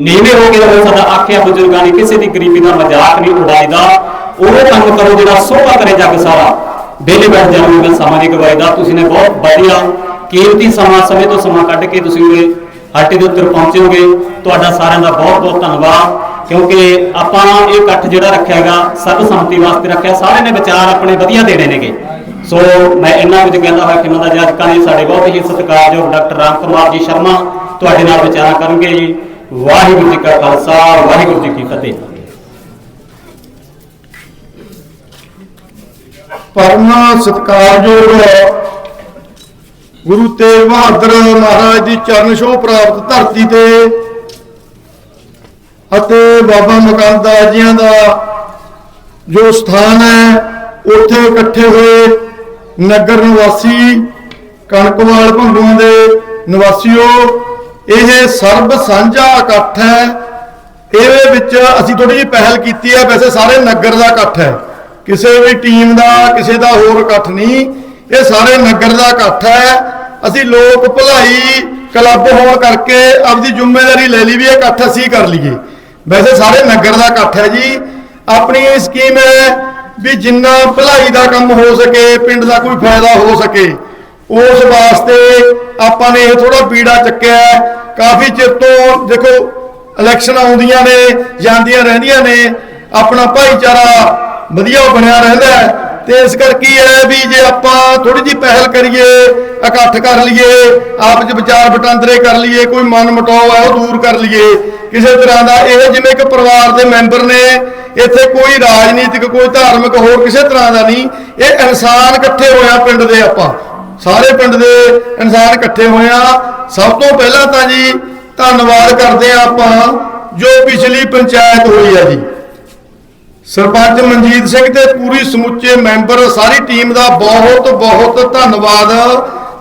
ਨੀਵੇਂ ਹੋ ਕੇ ਰਹੋ ਸਦਾ ਆਖਿਆ ਬਜ਼ੁਰਗਾਂ ਨੇ ਕਿਸੇ ਦੀ ਗਰੀਬੀ ਦਾ ਮਜ਼ਾਕ ਨਹੀਂ ਉਡਾਈਦਾ। ਉਹ ਕੰਮ ਕਰੋ ਜਿਹੜਾ ਸੋਭਾ ਕਰੇ ਜੱਗ ਸਾਰਾ। ਬੇਲੇ ਬੈਠ ਜਾਣਗੇ ਮੈਂ ਸਮਾਂ ਦੀ ਤੁਸੀਂ ਨੇ ਬਹੁਤ ਵਧੀਆ ਕੀਮਤੀ ਸਮਾਂ, ਸਮੇਂ ਤੋਂ ਸਮਾਂ ਕੱਢ ਕੇ ਤੁਸੀਂ ਉਰੇ ਹਾਟੇ ਦੇ ਉੱਤੇ ਪਹੁੰਚੋਗੇ। ਤੁਹਾਡਾ ਸਾਰਿਆਂ ਦਾ ਬਹੁਤ ਬਹੁਤ ਧੰਨਵਾਦ। ਕਿਉਂਕਿ ਆਪਾਂ ਇਹ ਇਕੱਠ ਜਿਹੜਾ ਰੱਖਿਆਗਾ ਸਰਬ ਸੰਮਤੀ ਵਾਸਤੇ ਰੱਖਿਆ, ਸਾਰਿਆਂ ਨੇ ਵਿਚਾਰ ਆਪਣੇ ਵਧੀਆ ਦੇਣੇ ਨੇਗੇ। ਸੋ ਮੈਂ ਇਹਨਾਂ ਵਿੱਚ ਕਹਿੰਦਾ ਹੋਇਆ ਕਿ ਇਹਨਾਂ ਦਾ ਜੱਜ ਕਾਲੀ ਸਾਡੇ ਬਹੁਤ ਹੀ ਸਤਿਕਾਰਯੋਗ ਡਾਕਟਰ ਰਾਮ ਕੁਮਾਰ ਜੀ ਸ਼ਰਮਾ ਤੁਹਾਡੇ ਨਾਲ ਵਿਚਾਰ ਕਰਨਗੇ ਜੀ। ਵਾਹਿਗੁਰੂ ਜੀ ਕਾ ਖਾਲਸਾ, ਵਾਹਿਗੁਰੂ ਜੀ ਕੀ ਫਤਿਹ। ਪਰਮ ਸਤਿਕਾਰਯੋਗ ਗੁਰੂ ਤੇਗ ਬਹਾਦਰ ਮਹਾਰਾਜ ਦੀ ਚਰਨ ਛੋਹ ਪ੍ਰਾਪਤ ਧਰਤੀ ਤੇ ਅਤੇ ਬਾਬਾ ਮੁਕੰਦਾ ਜੀਆਂ ਦਾ ਜੋ ਸਥਾਨ ਹੈ, ਉੱਥੇ ਇਕੱਠੇ ਹੋਏ ਨਗਰ ਨਿਵਾਸੀ ਕਣਕਵਾਲ ਭੰਗੂਆਂ ਦੇ ਨਿਵਾਸੀਓ ਇਹ ਸਰਬ ਸਾਂਝਾ ਇਕੱਠ ਹੈ। ਇਹਦੇ ਵਿੱਚ ਅਸੀਂ ਥੋੜੀ ਜਿਹੀ ਪਹਿਲ ਕੀਤੀ ਹੈ। ਵੈਸੇ ਸਾਰੇ ਨਗਰ ਦਾ ਇਕੱਠ ਹੈ। ਕਿਸੇ ਵੀ ਟੀਮ ਦਾ, ਕਿਸੇ ਦਾ ਹੋਰ ਇਕੱਠ ਨਹੀਂ। ਇਹ ਸਾਰੇ ਨਗਰ ਦਾ ਇਕੱਠ ਹੈ। ਅਸੀਂ ਲੋਕ ਭਲਾਈ ਕਲੱਬ ਹੋਣ ਕਰਕੇ ਆਪਦੀ ਜ਼ਿੰਮੇਵਾਰੀ ਲੈ ਲਈ ਵੀ ਇਹ ਇਕੱਠ ਅਸੀਂ ਕਰ ਲਈਏ। ਵੈਸੇ ਸਾਰੇ ਨਗਰ ਦਾ ਇਕੱਠ ਹੈ ਜੀ। ਆਪਣੀ ਸਕੀਮ ਹੈ ਵੀ ਜਿੰਨਾ ਭਲਾਈ ਦਾ ਕੰਮ ਹੋ ਸਕੇ, ਪਿੰਡ ਦਾ ਕੋਈ ਫਾਇਦਾ ਹੋ ਸਕੇ ਉਸ ਵਾਸਤੇ ਆਪਾਂ ਨੇ ਇਹ ਥੋੜਾ ਪੀੜਾ ਚੱਕਿਆ ਕਾਫੀ ਚਿਰ ਤੋਂ ਦੇਖੋ ਇਲੈਕਸ਼ਨ ਆਉਂਦੀਆਂ ਨੇ, ਜਾਂਦੀਆਂ ਰਹਿੰਦੀਆਂ ਨੇ, ਆਪਣਾ ਭਾਈਚਾਰਾ ਵਧੀਆ ਬਣਿਆ ਰਹਿੰਦਾ ਹੈ। ਤੇ ਇਸ ਕਰਕੇ ਹੈ ਵੀ ਜੇ ਆਪਾਂ ਥੋੜੀ ਜਿਹੀ ਪਹਿਲ ਕਰੀਏ, ਇਕੱਠ ਕਰ ਲਈਏ, ਆਪ ਚ ਵਿਚਾਰ ਵਟਾਂਦਰੇ ਕਰ ਲਈਏ, ਕੋਈ ਮਨ ਮਟਾਓ ਹੈ, ਉਹ ਦੂਰ ਕਰ ਲਈਏ। ਕਿਸੇ ਤਰ੍ਹਾਂ ਦਾ ਇਹ ਜਿਵੇਂ ਇੱਕ ਪਰਿਵਾਰ ਦੇ ਮੈਂਬਰ ਨੇ, ਇੱਥੇ ਕੋਈ ਰਾਜਨੀਤਿਕ, ਕੋਈ ਧਾਰਮਿਕ ਹੋਰ ਕਿਸੇ ਤਰ੍ਹਾਂ ਦਾ ਨਹੀਂ, ਇਹ ਇਨਸਾਨ ਇਕੱਠੇ ਹੋਇਆ ਪਿੰਡ ਦੇ ਆਪਾਂ। ਸਾਰੇ ਪਿੰਡ ਦੇ ਇਨਸਾਨ ਇਕੱਠੇ ਹੋਏ ਹੋਇਆ ਸਭ ਤੋਂ ਪਹਿਲਾਂ ਤਾਂ ਜੀ ਧੰਨਵਾਦ ਕਰਦੇ ਆ ਆਪਾਂ ਜੋ ਪਿਛਲੀ ਪੰਚਾਇਤ ਹੋਈ ਆ ਜੀ। ਸਰਪੰਚ ਮਨਜੀਤ ਸਿੰਘ ਤੇ ਪੂਰੀ ਸਮੁੱਚੇ ਮੈਂਬਰ ਸਾਰੀ ਟੀਮ ਦਾ ਬਹੁਤ ਬਹੁਤ ਧੰਨਵਾਦ।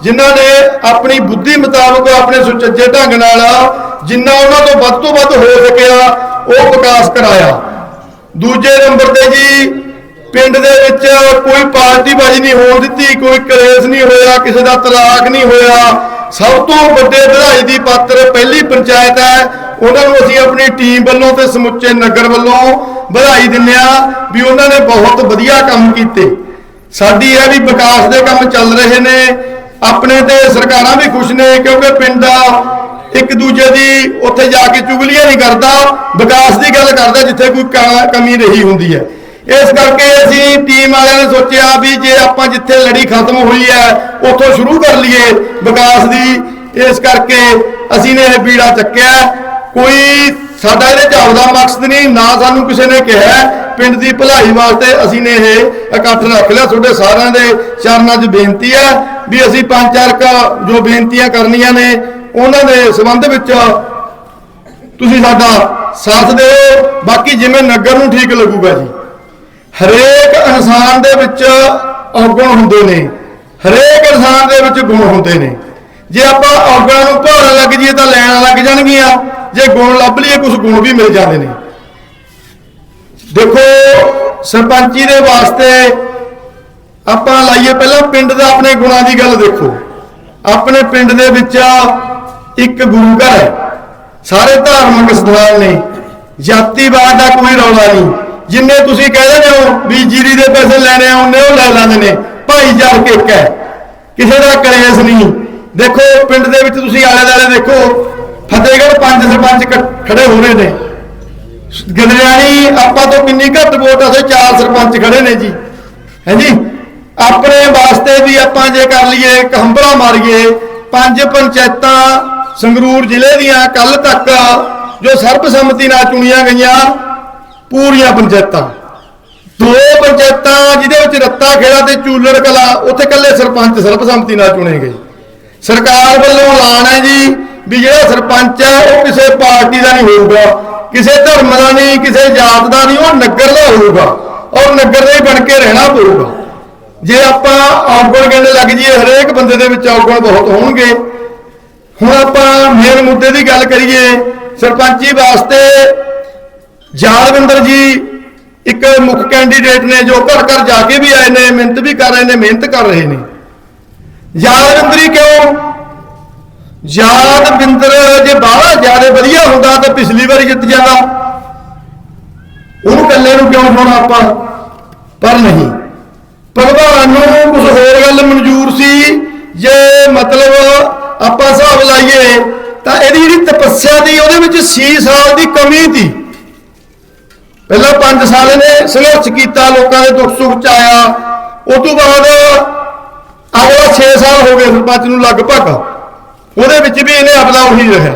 ਜਿਨ੍ਹਾਂ ਨੇ ਆਪਣੀ ਬੁੱਧੀ ਮੁਤਾਬਕ ਆਪਣੇ ਸੁਚੱਜੇ ਢੰਗ ਨਾਲ ਜਿੰਨਾ ਉਹਨਾਂ ਤੋਂ ਵੱਧ ਤੋਂ ਵੱਧ ਹੋ ਸਕਿਆ, ਉਹ ਵਿਕਾਸ ਕਰਾਇਆ। ਦੂਜੇ ਨੰਬਰ ਤੇ ਜੀ ਪਿੰਡ ਦੇ ਵਿੱਚ ਕੋਈ ਪਾਰਟੀਬਾਜ਼ੀ ਨਹੀਂ ਹੋਣ ਦਿੱਤੀ, ਕੋਈ ਕਲੇਸ਼ ਨਹੀਂ ਹੋਇਆ, ਕਿਸੇ ਦਾ ਤਲਾਕ ਨਹੀਂ ਹੋਇਆ। ਸਭ ਤੋਂ ਵੱਡੇ ਵਧਾਈ ਦੀ ਪਾਤਰ ਪਹਿਲੀ ਪੰਚਾਇਤ ਹੈ। ਉਹਨਾਂ ਨੂੰ ਅਸੀਂ ਆਪਣੀ ਟੀਮ ਵੱਲੋਂ ਤੇ ਸਮੁੱਚੇ ਨਗਰ ਵੱਲੋਂ ਵਧਾਈ ਦਿੰਦੇ ਆ ਵੀ ਉਹਨਾਂ ਨੇ ਬਹੁਤ ਵਧੀਆ ਕੰਮ ਕੀਤੇ। ਸਾਡੀ ਇਹ ਵੀ ਵਿਕਾਸ ਦੇ ਕੰਮ ਚੱਲ ਰਹੇ ਨੇ। ਆਪਣੇ ਤੇ ਸਰਕਾਰਾਂ ਵੀ ਖੁਸ਼ ਨੇ ਕਿਉਂਕਿ ਪਿੰਡ ਇੱਕ ਦੂਜੇ ਦੀ ਉੱਥੇ ਜਾ ਕੇ ਚੁਗਲੀਆਂ ਨਹੀਂ ਕਰਦਾ। ਵਿਕਾਸ ਦੀ ਗੱਲ ਕਰਦਾ ਜਿੱਥੇ ਕੋਈ ਕ- ਕਮੀ ਰਹੀ ਹੁੰਦੀ ਹੈ। ਇਸ ਕਰਕੇ ਅਸੀਂ ਟੀਮ ਵਾਲਿਆਂ ਨੇ ਸੋਚਿਆ ਵੀ ਜੇ ਆਪਾਂ ਜਿੱਥੇ ਲੜੀ ਖਤਮ ਹੋਈ ਹੈ, ਉੱਥੋਂ ਸ਼ੁਰੂ ਕਰ ਲਈਏ ਵਿਕਾਸ ਦੀ। ਇਸ ਕਰਕੇ ਅਸੀਂ ਨੇ ਇਹ ਬੀੜਾ ਚੱਕਿਆ। ਕੋਈ ਸਾਡਾ ਇਹਦੇ ਚ ਦਾ ਮਕਸਦ ਨਹੀਂ, ਨਾ ਸਾਨੂੰ ਕਿਸੇ ਨੇ ਕਿਹਾ। ਪਿੰਡ ਦੀ ਭਲਾਈ ਵਾਸਤੇ ਅਸੀਂ ਨੇ ਇਹ ਇਕੱਠ ਰੱਖ ਲਿਆ। ਤੁਹਾਡੇ ਸਾਰਿਆਂ ਦੇ ਚਰਨਾਂ 'ਚ ਬੇਨਤੀ ਹੈ ਵੀ ਅਸੀਂ ਪੰਜ ਚਾਰ ਜੋ ਬੇਨਤੀਆਂ ਕਰਨੀਆਂ ਨੇ, ਉਹਨਾਂ ਦੇ ਸੰਬੰਧ ਵਿੱਚ ਤੁਸੀਂ ਸਾਡਾ ਸਾਥ ਦਿਓ। ਬਾਕੀ ਜਿਵੇਂ ਨਗਰ ਨੂੰ ਠੀਕ ਲੱਗੂਗਾ ਜੀ। ਹਰੇਕ ਇਨਸਾਨ ਦੇ ਵਿੱਚ ਔਗਣ ਹੁੰਦੇ ਨੇ। ਹਰੇਕ ਇਨਸਾਨ ਦੇ ਵਿੱਚ ਗੁਣ ਹੁੰਦੇ ਨੇ। ਜੇ ਆਪਾਂ ਔਗਣਾਂ ਨੂੰ ਭਾਲਣ ਲੱਗ ਜਾਈਏ ਤਾਂ ਲੈਣ ਲੱਗ ਜਾਣਗੀਆਂ। ਜੇ ਗੁਣ ਲੱਭ ਲਈਏ ਕੁਝ ਗੁਣ ਵੀ ਮਿਲ ਜਾਂਦੇ ਨੇ। ਦੇਖੋ, ਸਰਪੰਚੀ ਦੇ ਵਾਸਤੇ ਆਪਾਂ ਲਾਈਏ ਪਹਿਲਾਂ ਪਿੰਡ ਦਾ ਆਪਣੇ ਗੁਣਾਂ ਦੀ ਗੱਲ ਦੇਖੋ। ਆਪਣੇ ਪਿੰਡ ਦੇ ਵਿੱਚ ਇੱਕ ਗੁਰੂ ਘਰ ਹੈ। ਸਾਰੇ ਧਾਰਮਿਕ ਸਥਾਨ ਨੇ। ਜਾਤੀਵਾਦ ਦਾ ਕੋਈ ਰੌਲਾ ਨਹੀਂ। ਜਿੰਨੇ ਤੁਸੀਂ ਕਹਿ ਦਿੰਦੇ ਹੋ ਵੀ ਜੀਰੀ ਦੇ ਪੈਸੇ ਲੈਣੇ ਆ, ਉਹਨੇ ਉਹ ਲੈ ਲੈਂਦੇ ਨੇ। ਭਾਈਚਾਰ ਭਾਈਚਾਰਕ ਇੱਕ ਹੈ। ਕਿਸੇ ਦਾ ਕਲੇਸ਼ ਨਹੀਂ। ਦੇਖੋ, ਪਿੰਡ ਦੇ ਵਿੱਚ ਤੁਸੀਂ ਆਲੇ ਦਾਲੇ ਦੇਖੋ, ਫਤਿਹਗੜ੍ਹ ਪੰਜ ਸਰਪੰਚ ਖੜੇ ਹੋ ਰਹੇ ਨੇ। ਗਦਰਿਆਣੀ ਆਪਾਂ ਤੋਂ ਕਿੰਨੀ ਘੱਟ ਵੋਟ ਆ ਚਾਰ ਸਰਪੰਚ ਖੜੇ ਨੇ ਜੀ। ਹੈਂਜੀ ਆਪਣੇ ਵਾਸਤੇ ਵੀ ਆਪਾਂ ਜੇ ਕਰ ਲਈਏ, ਇੱਕ ਮਾਰੀਏ, ਪੰਜ ਪੰਚਾਇਤਾਂ ਸੰਗਰੂਰ ਜ਼ਿਲ੍ਹੇ ਦੀਆਂ ਕੱਲ ਤੱਕ ਜੋ ਸਰਬਸੰਮਤੀ ਨਾਲ ਚੁਣੀਆਂ ਗਈਆਂ ਪੂਰੀਆਂ ਪੰਚਾਇਤਾਂ। ਦੋ ਪੰਚਾਇਤਾਂ ਜਿਹਦੇ ਵਿੱਚ ਰੱਤਾ ਖੇੜਾ ਤੇ ਚੂਲਰ ਕਲਾ, ਉੱਥੇ ਕੱਲੇ ਸਰਪੰਚ ਸਰਬਸੰਮਤੀ ਨਾਲ ਚੁਣੇ ਗਏ। ਸਰਕਾਰ ਵੱਲੋਂ ਐਲਾਨ ਹੈ ਜੀ ਵੀ ਜਿਹੜਾ ਸਰਪੰਚ ਹੈ, ਉਹ ਕਿਸੇ ਪਾਰਟੀ ਦਾ ਨਹੀਂ ਹੋਊਗਾ। ਕਿਸੇ ਧਰਮ ਦਾ ਨਹੀਂ, ਕਿਸੇ ਜਾਤ ਦਾ ਨਹੀਂ, ਉਹ ਨਗਰ ਦਾ ਹੋਊਗਾ। ਔਰ ਨਗਰ ਦਾ ਹੀ ਬਣ ਕੇ ਰਹਿਣਾ ਪਊਗਾ। ਜੇ ਆਪਾਂ ਔਗਣ ਕਹਿੰਦੇ ਲੱਗ ਜਾਈਏ, ਹਰੇਕ ਬੰਦੇ ਦੇ ਵਿੱਚ ਔਗਣ ਬਹੁਤ ਹੋਣਗੇ। ਹੁਣ ਆਪਾਂ ਮੇਨ ਮੁੱਦੇ ਦੀ ਗੱਲ ਕਰੀਏ, ਸਰਪੰਚੀ ਵਾਸਤੇ ਜਾਲਵਿੰਦਰ ਜੀ ਇੱਕ ਮੁੱਖ ਕੈਂਡੀਡੇਟ ਨੇ ਜੋ ਘਰ ਘਰ ਜਾ ਕੇ ਵੀ ਆਏ ਨੇ, ਮਿਹਨਤ ਵੀ ਕਰ ਰਹੇ ਨੇ, ਮਿਹਨਤ ਕਰ ਰਹੇ ਨੇ। ਯਾਦਵਿੰਦਰੀ ਕਿਉਂ? ਯਾਦਵਿੰਦਰ ਜੇ ਬਾਹਲਾ ਜ਼ਿਆਦਾ ਵਧੀਆ ਹੁੰਦਾ ਤਾਂ ਪਿਛਲੀ ਵਾਰੀ ਜਿੱਤ ਜਾਂਦਾ। ਉਹਨੂੰ ਇਕੱਲੇ ਨੂੰ ਕਿਉਂ ਹੋਣਾ ਆਪਾਂ? ਪਰ ਨਹੀਂ। ਭਗਵਾਨ ਨੂੰ ਕੁਝ ਹੋਰ ਗੱਲ ਮਨਜ਼ੂਰ ਸੀ। ਜੇ ਮਤਲਬ ਆਪਾਂ ਹਿਸਾਬ ਲਾਈਏ ਤਾਂ ਇਹਦੀ ਜਿਹੜੀ ਤਪੱਸਿਆ ਦੀ ਉਹਦੇ ਵਿੱਚ 6 ਸਾਲ ਦੀ ਕਮੀ ਸੀ। ਪਹਿਲਾਂ 5 ਸਾਲ ਇਹਨੇ ਸੰਘਰਸ਼ ਕੀਤਾ, ਲੋਕਾਂ ਦੇ ਦੁੱਖ ਸੁੱਖ ਚ ਆਇਆ। ਉਸ ਤੋਂ ਬਾਅਦ ਅਗਲਾ 6 ਸਾਲ ਹੋ ਗਏ ਸਰਪੰਚ ਨੂੰ ਲਗਭਗ, ਉਹਦੇ ਵਿੱਚ ਵੀ ਇਹਨੇ ਆਪਣਾ ਉਹੀ ਰਿਹਾ।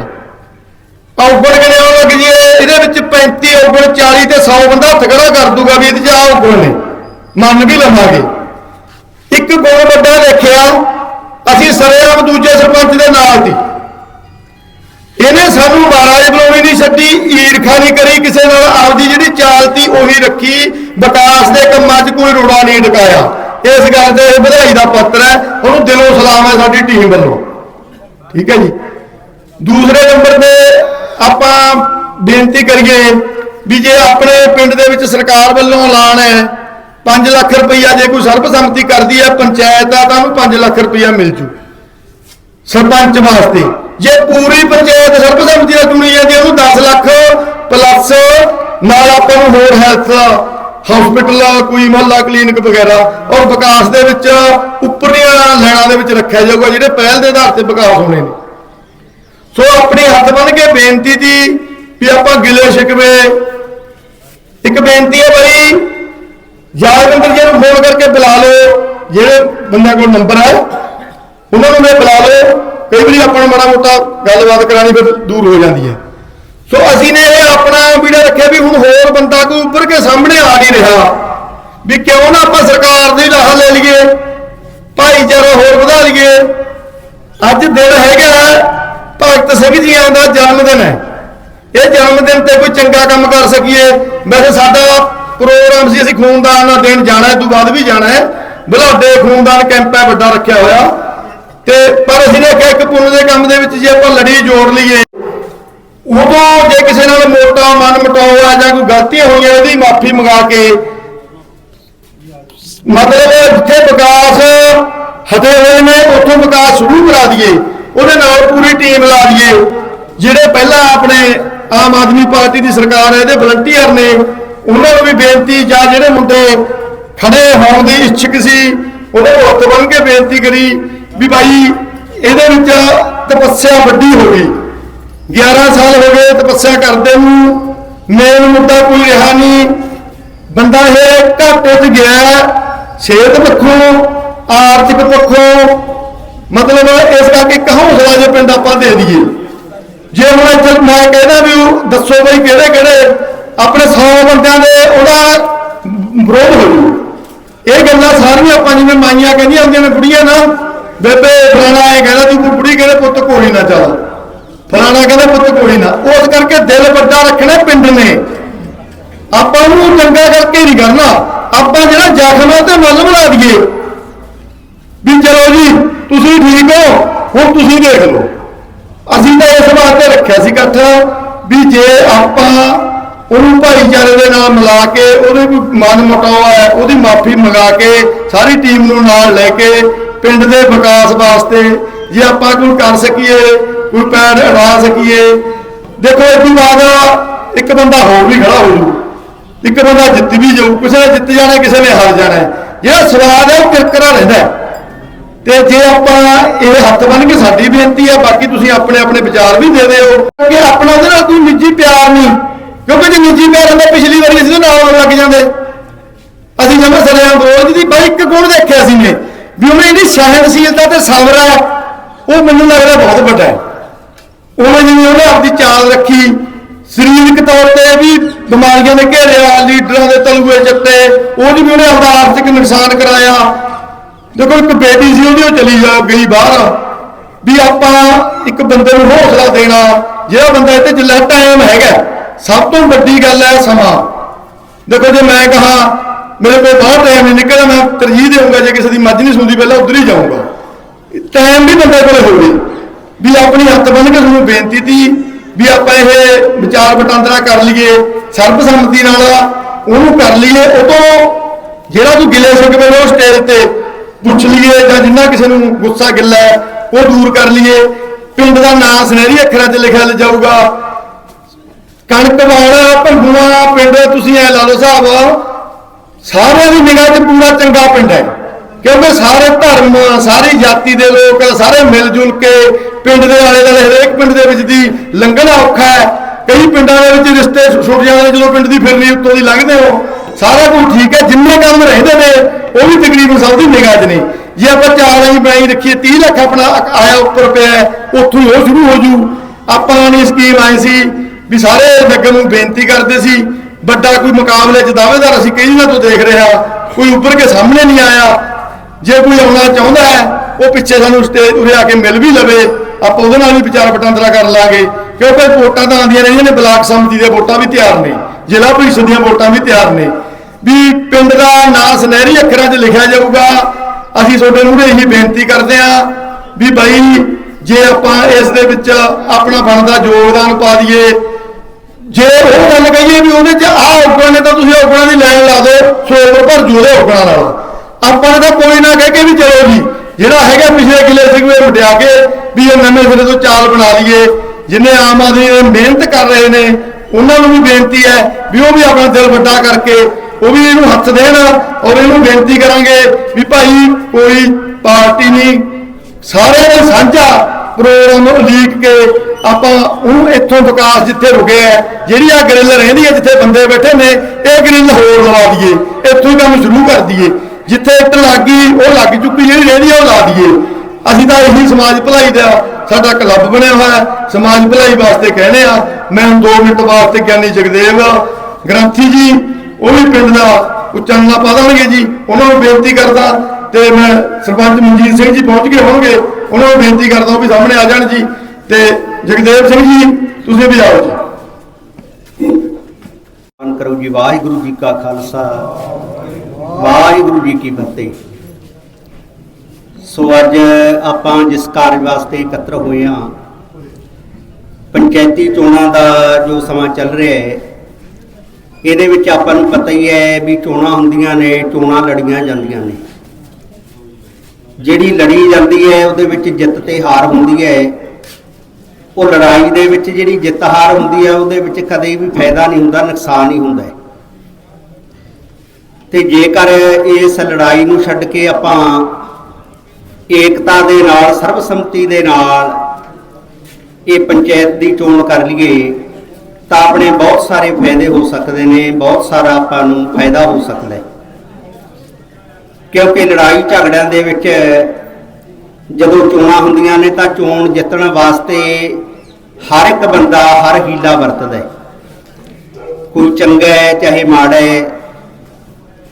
ਔਗਣ ਕਿਨੇ ਆਉਣ ਲੱਗ ਜੀ ਇਹਦੇ ਵਿੱਚ 35 ਔਗਣ 40 ਤੇ 100 ਬੰਦਾ ਹੱਥ ਖੜਾ ਕਰ ਦੂਗਾ ਵੀ ਇਹਦੇ ਚ ਆ ਔਗਣ ਨੇ। ਮੰਨ ਵੀ ਲਵਾਂਗੇ। ਇੱਕ ਗੁਣ ਵੱਡਾ ਦੇਖਿਆ, ਅਸੀਂ ਸਰੇਆਮ ਦੂਜੇ ਸਰਪੰਚ ਦੇ ਨਾਲ ਦੀ ਇਹਨੇ ਸਾਨੂੰ ਮਹਾਰਾਜ ਬੁਲਾਉਣੀ ਨਹੀਂ ਛੱਡੀ, ਈਰਖਾ ਨਹੀਂ ਕਰੀ ਕਿਸੇ ਨਾਲ, ਆਪਦੀ ਜਿਹੜੀ ਚਾਲ ਤੀ ਉਹੀ ਰੱਖੀ, ਵਿਕਾਸ ਦੇ ਕੰਮਾਂ 'ਚ ਕੋਈ ਰੋੜਾ ਨਹੀਂ ਡਕਾਇਆ। ਇਸ ਗੱਲ ਤੇ ਇਹ ਵਧਾਈ ਦਾ ਪੱਤਰ ਹੈ, ਉਹਨੂੰ ਦਿਲੋਂ ਸਲਾਮ ਹੈ ਸਾਡੀ ਟੀਮ ਵੱਲੋਂ। ਠੀਕ ਹੈ ਜੀ? ਦੂਸਰੇ ਨੰਬਰ ਤੇ ਆਪਾਂ ਬੇਨਤੀ ਕਰੀਏ ਵੀ ਜੇ ਆਪਣੇ ਪਿੰਡ ਦੇ ਵਿੱਚ ਸਰਕਾਰ ਵੱਲੋਂ ਐਲਾਨ ਹੈ 5 ਲੱਖ ਰੁਪਈਆ ਜੇ ਕੋਈ ਸਰਬਸੰਮਤੀ ਕਰਦੀ ਹੈ, ਪੰਚਾਇਤ ਦਾ ਤਾਂ ਉਹਨੂੰ 5 ਲੱਖ ਰੁਪਈਆ ਮਿਲ ਜੂ। ਸਰਪੰਚ ਵਾਸਤੇ। ਜੇ ਪੂਰੀ ਪੰਚਾਇਤ ਸਰਬਸੰਮਤੀ ਨਾਲ ਚੁਣੀ ਜਾਂਦੀ ਉਹਨੂੰ 10 ਲੱਖ ਪਲੱਸ ਨਾਲ ਆਪਾਂ ਨੂੰ ਹੋਰ ਹੈਲਥ ਹਸਪੀਟਲ ਕੋਈ ਮਹੱਲਾ ਕਲੀਨਿਕ ਵਗੈਰਾ, ਔਰ ਵਿਕਾਸ ਦੇ ਵਿੱਚ ਉੱਪਰੀਆਂ ਲੈਣਾ ਦੇ ਵਿੱਚ ਰੱਖਿਆ ਜਾਊਗਾ, ਜਿਹੜੇ ਪਹਿਲ ਦੇ ਆਧਾਰ ਤੇ ਵਿਕਾਸ ਹੋਣੇ ਨੇ। ਸੋ ਆਪਣੇ ਹੱਥ ਬੰਨ ਕੇ ਬੇਨਤੀ ਦੀ ਵੀ ਆਪਾਂ ਗਿਲੇ ਸ਼ਿਕਵੇ। ਇੱਕ ਬੇਨਤੀ ਹੈ ਬਈ ਯਾਦਵਿੰਦਰ ਜੀ ਨੂੰ ਫੋਨ ਕਰਕੇ ਬੁਲਾ ਲਓ, ਜਿਹੜੇ ਬੰਦਿਆਂ ਕੋਲ ਨੰਬਰ ਹੈ ਉਹਨਾਂ ਨੂੰ ਮੈਂ ਬੁਲਾ ਲਓ। ਕਈ ਵਾਰੀ ਆਪਾਂ ਨੂੰ ਮਾੜਾ ਮੋਟਾ ਗੱਲਬਾਤ ਕਰਾਣੀ ਫਿਰ ਦੂਰ ਹੋ ਜਾਂਦੀ ਹੈ। ਸੋ ਅਸੀਂ ਨੇ ਇਹ ਆਪਣਾ ਵੀੜਾ ਰੱਖਿਆ ਵੀ ਹੁਣ ਹੋਰ ਬੰਦਾ ਕੋਈ ਉੱਭਰ ਕੇ ਸਾਹਮਣੇ ਆ ਨਹੀਂ ਰਿਹਾ। ਵੀ ਕਿਉਂ ਨਾ ਆਪਾਂ ਸਰਕਾਰ ਦੀ ਰਾਹ ਲੈ ਲਈਏ, ਭਾਈਚਾਰਾ ਹੋਰ ਵਧਾ ਲਈਏ। ਅੱਜ ਦਿਨ ਹੈਗਾ ਭਗਤ ਸਿੰਘ ਜੀਆਂ ਦਾ ਜਨਮ ਦਿਨ ਹੈ। ਇਹ ਜਨਮ ਦਿਨ ਤੇ ਕੋਈ ਚੰਗਾ ਕੰਮ ਕਰ ਸਕੀਏ। ਵੈਸੇ ਸਾਡਾ ਪ੍ਰੋਗਰਾਮ ਸੀ, ਅਸੀਂ ਖੂਨਦਾਨ ਦਾ ਦਿਨ ਜਾਣਾ ਹੈ ਤੋਂ ਬਾਅਦ ਵੀ ਜਾਣਾ ਹੈ। ਬਲਾਡੇ ਖੂਨਦਾਨ ਕੈਂਪ ਹੈ, ਵੱਡਾ ਰੱਖਿਆ ਹੋਇਆ। ਤੇ ਪਰ ਅਸੀਂ ਨੇ ਕਿਹਾ ਇੱਕ ਪੁੰਨ ਦੇ ਕੰਮ ਦੇ ਵਿੱਚ ਜੇ ਆਪਾਂ ਲੜੀ ਜੋੜ ਲਈਏ, ਉਦੋਂ ਜੇ ਕਿਸੇ ਨਾਲ ਮੋਟਾ ਮਨ ਮਟਾਉਆ ਜਾਂ ਕੋਈ ਗਲਤੀਆਂ ਹੋਈਆਂ, ਉਹਦੀ ਮਾਫੀ ਮੰਗਾ ਕੇ ਮਤਲਬ ਜਿੱਥੇ ਵਿਕਾਸ ਹਟੇ ਹੋਏ ਨੇ, ਉੱਥੋਂ ਵਿਕਾਸ ਸ਼ੁਰੂ ਕਰਾ ਦਈਏ, ਉਹਦੇ ਨਾਲ ਪੂਰੀ ਟੀਮ ਲਾ ਦਈਏ। ਜਿਹੜੇ ਪਹਿਲਾਂ ਆਪਣੇ ਆਮ ਆਦਮੀ ਪਾਰਟੀ ਦੀ ਸਰਕਾਰ ਹੈ, ਇਹਦੇ ਵਲੰਟੀਅਰ ਨੇ, ਉਹਨਾਂ ਨੂੰ ਵੀ ਬੇਨਤੀ, ਜਾਂ ਜਿਹੜੇ ਮੁੰਡੇ ਖੜੇ ਹੋਣ ਦੀ ਇੱਛਕ ਸੀ, ਉਹਦੇ ਹੱਥ ਬੰਨ ਕੇ ਬੇਨਤੀ ਕਰੀ ਵੀ ਭਾਈ ਇਹਦੇ ਵਿੱਚ ਤਪੱਸਿਆ ਵੱਡੀ ਹੋ ਗਈ। 11 ਸਾਲ ਹੋ ਗਏ ਤਪੱਸਿਆ ਕਰਦੇ ਨੂੰ, ਮੇਨ ਮੁੱਦਾ ਕੋਈ ਰਿਹਾ ਨਹੀਂ। ਬੰਦਾ ਇਹ ਘਾਟੇ 'ਚ ਗਿਆ ਸਿਹਤ ਪੱਖੋਂ, ਆਰਥਿਕ ਪੱਖੋਂ, ਮਤਲਬ ਇਸ ਕਰਕੇ ਇੱਕ ਹੌਸਲਾ ਜੇ ਪਿੰਡ ਆਪਾਂ ਦੇ ਦਈਏ। ਜੇ ਹੁਣ ਇੱਥੇ ਮੈਂ ਕਹਿੰਦਾ ਵੀ ਦੱਸੋ ਬਈ ਕਿਹੜੇ ਕਿਹੜੇ ਆਪਣੇ 100 ਬੰਦਿਆਂ ਦੇ ਉਹਦਾ ਵਿਰੋਧ ਹੋ ਇਹ ਗੱਲਾਂ ਸਾਰੀਆਂ ਆਪਾਂ ਜਿਵੇਂ ਮਾਈਆਂ ਕਹਿੰਦੀਆਂ ਹੁੰਦੀਆਂ ਨੇ, ਬੁੜੀਆਂ ਨਾ ਬੇਬੇ, ਫਲਾਣਾ ਇਹ ਕਹਿੰਦਾ, ਤੂੰ ਬੁੜੀ ਕਹਿੰਦੇ, ਪੁੱਤ ਕੋਈ ਨਾ ਚਲਾ। ਫਲਾਣਾ ਕਹਿੰਦਾ, ਪੁੱਤ ਕੋਈ ਨਾ। ਉਸ ਕਰਕੇ ਦਿਲ ਵੱਡਾ ਰੱਖਣਾ ਪਿੰਡ ਨੇ। ਆਪਾਂ ਨੂੰ ਚੰਗਾ ਕਰਕੇ ਨਹੀਂ ਕਰਨਾ। ਆਪਾਂ ਜਿਹੜਾ ਜ਼ਖਮ ਹੈ ਤੇ ਮੱਲ ਬਣਾ ਦਈਏ। ਵੀ ਚਲੋ ਜੀ, ਤੁਸੀਂ ਠੀਕ ਹੋ, ਹੁਣ ਤੁਸੀਂ ਦੇਖ ਲਓ। ਅਸੀਂ ਤਾਂ ਇਸ ਵਾਸਤੇ ਰੱਖਿਆ ਸੀ ਇਕੱਠ, ਵੀ ਜੇ ਆਪਾਂ ਉਹਨੂੰ ਭਾਈਚਾਰੇ ਦੇ ਨਾਲ ਮਿਲਾ ਕੇ, ਉਹਦੇ ਕੋਈ ਮਨ ਮੁਟਾਵਾ ਹੈ ਉਹਦੀ ਮਾਫੀ ਮੰਗਾ ਕੇ, ਸਾਰੀ ਟੀਮ ਨੂੰ ਨਾਲ ਲੈ ਕੇ ਪਿੰਡ ਦੇ ਵਿਕਾਸ ਵਾਸਤੇ ਜੇ ਆਪਾਂ ਕੋਈ ਕਰ ਸਕੀਏ, ਕੋਈ ਪੈਰ ਅੜਾ ਸਕੀਏ, ਦੇਖੋ ਇਸ ਤੋਂ ਬਾਅਦ ਇੱਕ ਬੰਦਾ ਹੋਰ ਵੀ ਖੜਾ ਹੋ ਜੂ ਇੱਕ ਬੰਦਾ ਜਿੱਤ ਵੀ ਜਾਊ, ਕਿਸੇ ਨੇ ਜਿੱਤ ਜਾਣਾ, ਕਿਸੇ ਨੇ ਹਾਰ ਜਾਣਾ। ਜਿਹੜਾ ਸਵਾਦ ਹੈ ਉਹ ਕਿਰਕਰਾ ਰਹਿੰਦਾ ਤੇ ਜੇ ਆਪਾਂ ਇਹ ਹੱਥ ਬੰਨ ਕੇ ਸਾਡੀ ਬੇਨਤੀ ਹੈ, ਬਾਕੀ ਤੁਸੀਂ ਆਪਣੇ ਆਪਣੇ ਵਿਚਾਰ ਵੀ ਦੇ ਦਿਓ। ਕਿ ਆਪਣਾ ਉਹਦੇ ਨਾਲ ਕੋਈ ਨਿੱਜੀ ਪਿਆਰ ਨਹੀਂ। ਕਿਉਂਕਿ ਜੇ ਨਿੱਜੀ ਪਿਆਰ ਹੁੰਦਾ, ਪਿਛਲੀ ਵਾਰੀ ਅਸੀਂ ਉਹਦੇ ਨਾਲ ਲੱਗ ਜਾਂਦੇ। ਅਸੀਂ ਜਮਾ ਸਰਿਆਂ ਬੋਝ ਦੀ ਬਾਈ ਇੱਕ ਗੁਣ ਦੇਖਿਆ ਸੀ ਨੇ ਵੀ ਉਹਨੇ ਇਹਦੀ ਸਹਿਨਸ਼ੀਲਤਾ ਤੇ ਸਬਰ ਹੈ ਉਹ ਮੈਨੂੰ ਲੱਗਦਾ ਬਹੁਤ ਵੱਡਾ ਹੈ। ਉਹਨੇ ਜਿਵੇਂ ਉਹਨੇ ਆਪਦੀ ਚਾਲ ਰੱਖੀ, ਸਰੀਰਕ ਤੌਰ ਤੇ ਵੀ ਬਿਮਾਰੀਆਂ ਦੇ ਘੇਰਿਆ ਲੀਡਰਾਂ ਦੇ ਤਲੂਏ ਚੱਤੇ ਉਹਦੀ ਵੀ ਉਹਨੇ ਆਪਦਾ ਆਰਥਿਕ ਨੁਕਸਾਨ ਕਰਾਇਆ। ਦੇਖੋ, ਇੱਕ ਬੇਟੀ ਸੀ, ਉਹਦੀ ਉਹ ਚਲੀ ਜਾ ਗਈ ਬਾਹਰ। ਵੀ ਆਪਾਂ ਇੱਕ ਬੰਦੇ ਨੂੰ ਹੌਸਲਾ ਦੇਣਾ, ਜਿਹੜਾ ਬੰਦਾ ਇੱਥੇ ਜਿੱਲਾ ਟਾਈਮ ਹੈਗਾ, ਸਭ ਤੋਂ ਵੱਡੀ ਗੱਲ ਹੈ ਸਮਾਂ। ਦੇਖੋ, ਜੇ ਮੈਂ ਕਹਾ ਮੇਰੇ ਕੋਲ ਬਹੁਤ ਟਾਈਮ ਨਹੀਂ ਨਿਕਲਦਾ, ਮੈਂ ਤਰਜੀਹ ਦੇਵਾਂਗਾ ਜੇ ਕਿਸੇ ਦੀ ਮੱਝ ਨਹੀਂ ਸੁਣਦੀ, ਪਹਿਲਾਂ ਉਧਰ ਹੀ ਜਾਊਂਗਾ। ਟਾਈਮ ਵੀ ਬੰਦੇ ਕੋਲ ਹੋਵੇ ਵੀ ਆਪਣੀ ਹੱਥ ਬੰਨ ਕੇ ਤੁਹਾਨੂੰ ਬੇਨਤੀ ਤੀ ਵੀ ਆਪਾਂ ਇਹ ਵਿਚਾਰ ਵਟਾਂਦਰਾ ਕਰ ਲਈਏ, ਸਰਬਸੰਮਤੀ ਨਾਲ ਉਹਨੂੰ ਕਰ ਲਈਏ, ਉਹ ਤੋਂ ਜਿਹੜਾ ਕੋਈ ਗਿਲੇ ਸ਼ਿਕਵੇ ਨੇ ਉਹ ਸਟੇਜ ਤੇ ਪੁੱਛ ਲਈਏ ਜਾਂ ਜਿੰਨਾ ਕਿਸੇ ਨੂੰ ਗੁੱਸਾ ਗਿੱਲਾ ਉਹ ਦੂਰ ਕਰ ਲਈਏ। ਪਿੰਡ ਦਾ ਨਾਂ ਸੁਨਹਿਰੀ ਅੱਖਰਾਂ 'ਚ ਲਿਖਿਆ ਜਾਊਗਾ। ਕਣਕਵਾਲ ਭੰਗੂਆ ਪਿੰਡ, ਤੁਸੀਂ ਐ ਲਾ ਲਓ ਸਾਹਿਬ ਸਾਰਿਆਂ ਦੀ ਨਿਗਾਹ 'ਚ ਪੂਰਾ ਚੰਗਾ ਪਿੰਡ ਹੈ। ਕਿਉਂਕਿ ਸਾਰੇ ਧਰਮ, ਸਾਰੀ ਜਾਤੀ ਦੇ ਲੋਕ, ਸਾਰੇ ਮਿਲ ਜੁਲ ਕੇ ਪਿੰਡ ਦੇ ਆਲੇ ਦੁਆਲੇ, ਹਰੇਕ ਪਿੰਡ ਦੇ ਵਿੱਚ ਦੀ ਲੰਘਣਾ ਔਖਾ ਹੈ। ਕਈ ਪਿੰਡਾਂ ਦੇ ਵਿੱਚ ਰਿਸ਼ਤੇ ਛੁੱਟ ਜਾਂਦੇ ਜਦੋਂ ਪਿੰਡ ਦੀ ਫਿਰਨੀ ਉੱਤੋਂ ਦੀ ਲੰਘਦੇ ਹੋ, ਸਾਰਾ ਕੁਝ ਠੀਕ ਹੈ, ਜਿੰਨੇ ਕੰਮ ਰਹਿੰਦੇ ਨੇ, ਉਹ ਵੀ ਤਕਰੀਬਨ ਸਭ ਦੀ ਨਿਗਾਹ 'ਚ ਨੇ। ਜੇ ਆਪਾਂ ਚਾਰ ਅਸੀਂ ਬਣਾਈ ਰੱਖੀਏ 30 ਲੱਖ ਆਪਣਾ ਆਇਆ ਉੱਪਰ ਪਿਆ ਉੱਥੋਂ ਹੀ ਉਹ ਸ਼ੁਰੂ ਹੋ ਜੂ। ਆਪਾਂ ਨੇ ਸਕੀਮ ਆਈ ਸੀ ਵੀ ਸਾਰੇ ਨਗਰ ਨੂੰ ਬੇਨਤੀ ਕਰਦੇ ਸੀ ਵੱਡਾ ਕੋਈ ਮੁਕਾਬਲੇ 'ਚ ਦਾਅਵੇਦਾਰ ਅਸੀਂ ਕਈ ਦਿਨਾਂ ਤੋਂ ਦੇਖ ਰਿਹਾ ਕੋਈ ਉੱਪਰ ਕੇ ਸਾਹਮਣੇ ਨਹੀਂ ਆਇਆ। ਜੇ ਕੋਈ ਆਉਣਾ ਚਾਹੁੰਦਾ ਹੈ, ਉਹ ਪਿੱਛੇ ਸਾਨੂੰ ਸਟੇਜ ਉਰੇ ਆ ਕੇ ਮਿਲ ਵੀ ਲਵੇ। ਆਪਾਂ ਉਹਦੇ ਨਾਲ ਵੀ ਵਿਚਾਰ ਵਟਾਂਦਰਾ ਕਰ ਲਾਂਗੇ। ਕਿਉਂਕਿ ਵੋਟਾਂ ਤਾਂ ਆਉਂਦੀਆਂ ਰਹੀਆਂ ਨੇ, ਬਲਾਕ ਸੰਮਤੀ ਦੀਆਂ ਵੋਟਾਂ ਵੀ ਤਿਆਰ ਨੇ। ਜ਼ਿਲ੍ਹਾ ਪ੍ਰੀਸ਼ਦ ਦੀਆਂ ਵੋਟਾਂ ਵੀ ਤਿਆਰ ਨੇ। ਵੀ ਪਿੰਡ ਦਾ ਨਾਂ ਸੁਨਹਿਰੀ ਅੱਖਰਾਂ 'ਚ ਲਿਖਿਆ ਜਾਊਗਾ। ਅਸੀਂ ਤੁਹਾਡੇ ਮੂਹਰੇ ਇਹੀ ਬੇਨਤੀ ਕਰਦੇ ਹਾਂ ਵੀ ਬਾਈ, ਜੇ ਆਪਾਂ ਇਸ ਦੇ ਵਿੱਚ ਆਪਣਾ ਬਣਦਾ ਯੋਗਦਾਨ ਪਾ ਦਈਏ ਜੇ ਉਹ ਗੱਲ ਕਹੀਏ ਵੀ ਉਹਦੇ 'ਚ ਆਹ ਔਗਣਾ ਨੇ ਤਾਂ ਤੁਸੀਂ ਔਗਣਾ ਦੀ ਲਾਈਨ ਲਾ ਦਿਓ ਸੋਪਰ ਭਰ ਜੂ ਉਹਦੇ ਨਾਲ। ਆਪਾਂ ਨੇ ਤਾਂ ਕੋਈ ਨਾ ਕਹਿ ਕੇ ਵੀ ਚਲੋ ਜੀ, ਜਿਹੜਾ ਹੈਗਾ ਪਿਛਲੇ ਕਿਲੇ ਸਿਗਵੇ ਵਟਿਆ ਕੇ ਵੀ ਇਹ ਨਵੇਂ ਸਿਰੇ ਤੋਂ ਚਾਲ ਬਣਾ ਲਈਏ। ਜਿੰਨੇ ਆਮ ਆਦਮੀ ਦੇ ਮਿਹਨਤ ਕਰ ਰਹੇ ਨੇ, ਉਹਨਾਂ ਨੂੰ ਵੀ ਬੇਨਤੀ ਹੈ ਵੀ ਉਹ ਵੀ ਆਪਣਾ ਦਿਲ ਵੱਡਾ ਕਰਕੇ, ਉਹ ਵੀ ਇਹਨੂੰ ਹੱਥ ਦੇਣ ਔਰ ਇਹਨੂੰ ਬੇਨਤੀ ਕਰਾਂਗੇ ਵੀ ਭਾਈ ਕੋਈ ਪਾਰਟੀ ਨਹੀਂ। ਸਾਰਿਆਂ ਨੇ ਸਾਂਝਾ ਪ੍ਰੋਗਰਾਮ ਉਲੀਕ ਕੇ ਆਪਾਂ ਉਹ ਇੱਥੋਂ ਵਿਕਾਸ ਜਿੱਥੇ ਰੁਕੇ ਹੈ, ਜਿਹੜੀ ਆ ਗ੍ਰਿਲ ਰਹਿੰਦੀ ਹੈ ਜਿੱਥੇ ਬੰਦੇ ਬੈਠੇ ਨੇ ਇਹ ਗ੍ਰਿਲ ਹੋਰ ਲਵਾ ਦਈਏ ਇੱਥੋਂ ਹੀ ਕੰਮ ਸ਼ੁਰੂ ਕਰ ਦਈਏ। ਜਿੱਥੇ ਇੱਟ ਲੱਗੀ ਉਹ ਲੱਗ ਚੁੱਕੀ ਜਿਹੜੀ ਰਹਿੰਦੀ ਆ ਉਹ ਲਾ ਦਈਏ। ਅਸੀਂ ਤਾਂ ਇਹੀ ਸਮਾਜ ਭਲਾਈ ਦਾ ਸਾਡਾ ਕਲੱਬ ਬਣਿਆ ਹੋਇਆ ਸਮਾਜ ਭਲਾਈ ਵਾਸਤੇ ਕਹਿੰਦੇ ਆ ਮੈਂ 2 ਮਿੰਟ ਵਾਸਤੇ ਗਿਆਨੀ ਜਗਦੇਵ ਗ੍ਰੰਥੀ ਜੀ ਉਹ ਵੀ ਪਿੰਡ ਦਾ ਉਚਾਰਨਾ ਪਾ ਦੇਣਗੇ ਜੀ। ਉਹਨਾਂ ਨੂੰ ਬੇਨਤੀ ਕਰਦਾ ਤੇ ਮੈਂ ਸਰਪੰਚ ਮਨਜੀਤ ਸਿੰਘ ਜੀ ਪਹੁੰਚ ਗਏ ਹੋਣਗੇ। ਉਹਨਾਂ ਨੂੰ ਬੇਨਤੀ ਕਰਦਾ ਉਹ ਵੀ ਸਾਹਮਣੇ ਆ ਜਾਣ ਜੀ। ਤੇ ਜਗਦੇਵ ਸਿੰਘ ਜੀ, ਤੁਸੀਂ ਵੀ ਆਓ ਜੀ। ਧੰਨ ਕਰੋ ਜੀ, ਵਾਹਿਗੁਰੂ ਜੀ ਕਾ ਖਾਲਸਾ। ਵਾਹਿਗੁਰੂ ਜੀ ਕੀ ਫਤਿਹ। ਸੋ ਅੱਜ ਆਪਾਂ ਜਿਸ ਕਾਰਜ ਵਾਸਤੇ ਇਕੱਤਰ ਹੋਏ ਹਾਂ, ਪੰਚਾਇਤੀ ਚੋਣਾਂ ਦਾ ਜੋ ਸਮਾਂ ਚੱਲ ਰਿਹਾ ਹੈ, ਇਹਦੇ ਵਿੱਚ ਆਪਾਂ ਨੂੰ ਪਤਾ ਹੀ ਹੈ ਵੀ ਚੋਣਾਂ ਹੁੰਦੀਆਂ ਨੇ, ਚੋਣਾਂ ਲੜੀਆਂ ਜਾਂਦੀਆਂ ਨੇ। ਜਿਹੜੀ ਲੜੀ ਜਾਂਦੀ ਹੈ, ਉਹਦੇ ਵਿੱਚ ਜਿੱਤ ਤੇ ਹਾਰ ਹੁੰਦੀ ਹੈ। ਉਹ ਲੜਾਈ ਦੇ ਵਿੱਚ ਜਿਹੜੀ ਜਿੱਤ ਹਾਰ ਹੁੰਦੀ ਹੈ ਉਹਦੇ ਵਿੱਚ ਕਦੇ ਵੀ ਫਾਇਦਾ ਨਹੀਂ ਹੁੰਦਾ, ਨੁਕਸਾਨ ਹੀ ਹੁੰਦਾ ਹੈ। ਤੇ ਜੇਕਰ ਇਸ ਲੜਾਈ ਨੂੰ ਛੱਡ ਕੇ ਆਪਾਂ ਏਕਤਾ ਦੇ ਨਾਲ, ਸਰਬਸੰਮਤੀ ਦੇ ਨਾਲ ਇਹ ਪੰਚਾਇਤ ਦੀ ਚੋਣ ਕਰ ਲਈਏ, ਤਾਂ ਆਪਣੇ ਬਹੁਤ ਸਾਰੇ ਫਾਇਦੇ ਹੋ ਸਕਦੇ ਨੇ, ਬਹੁਤ ਸਾਰਾ ਆਪਾਂ ਨੂੰ ਫਾਇਦਾ ਹੋ ਸਕਦਾ ਹੈ। ਕਿਉਂਕਿ ਲੜਾਈ ਝਗੜਿਆਂ ਦੇ ਵਿੱਚ ਜਦੋਂ ਚੋਣਾਂ ਹੁੰਦੀਆਂ ਨੇ ਤਾਂ ਚੋਣ ਜਿੱਤਣ ਵਾਸਤੇ ਹਰ ਇੱਕ ਬੰਦਾ ਹਰ ਹੀਲਾ ਵਰਤਦਾ ਹੈ। ਕੋਈ ਚੰਗਾ ਹੈ, ਚਾਹੇ ਮਾੜਾ ਹੈ,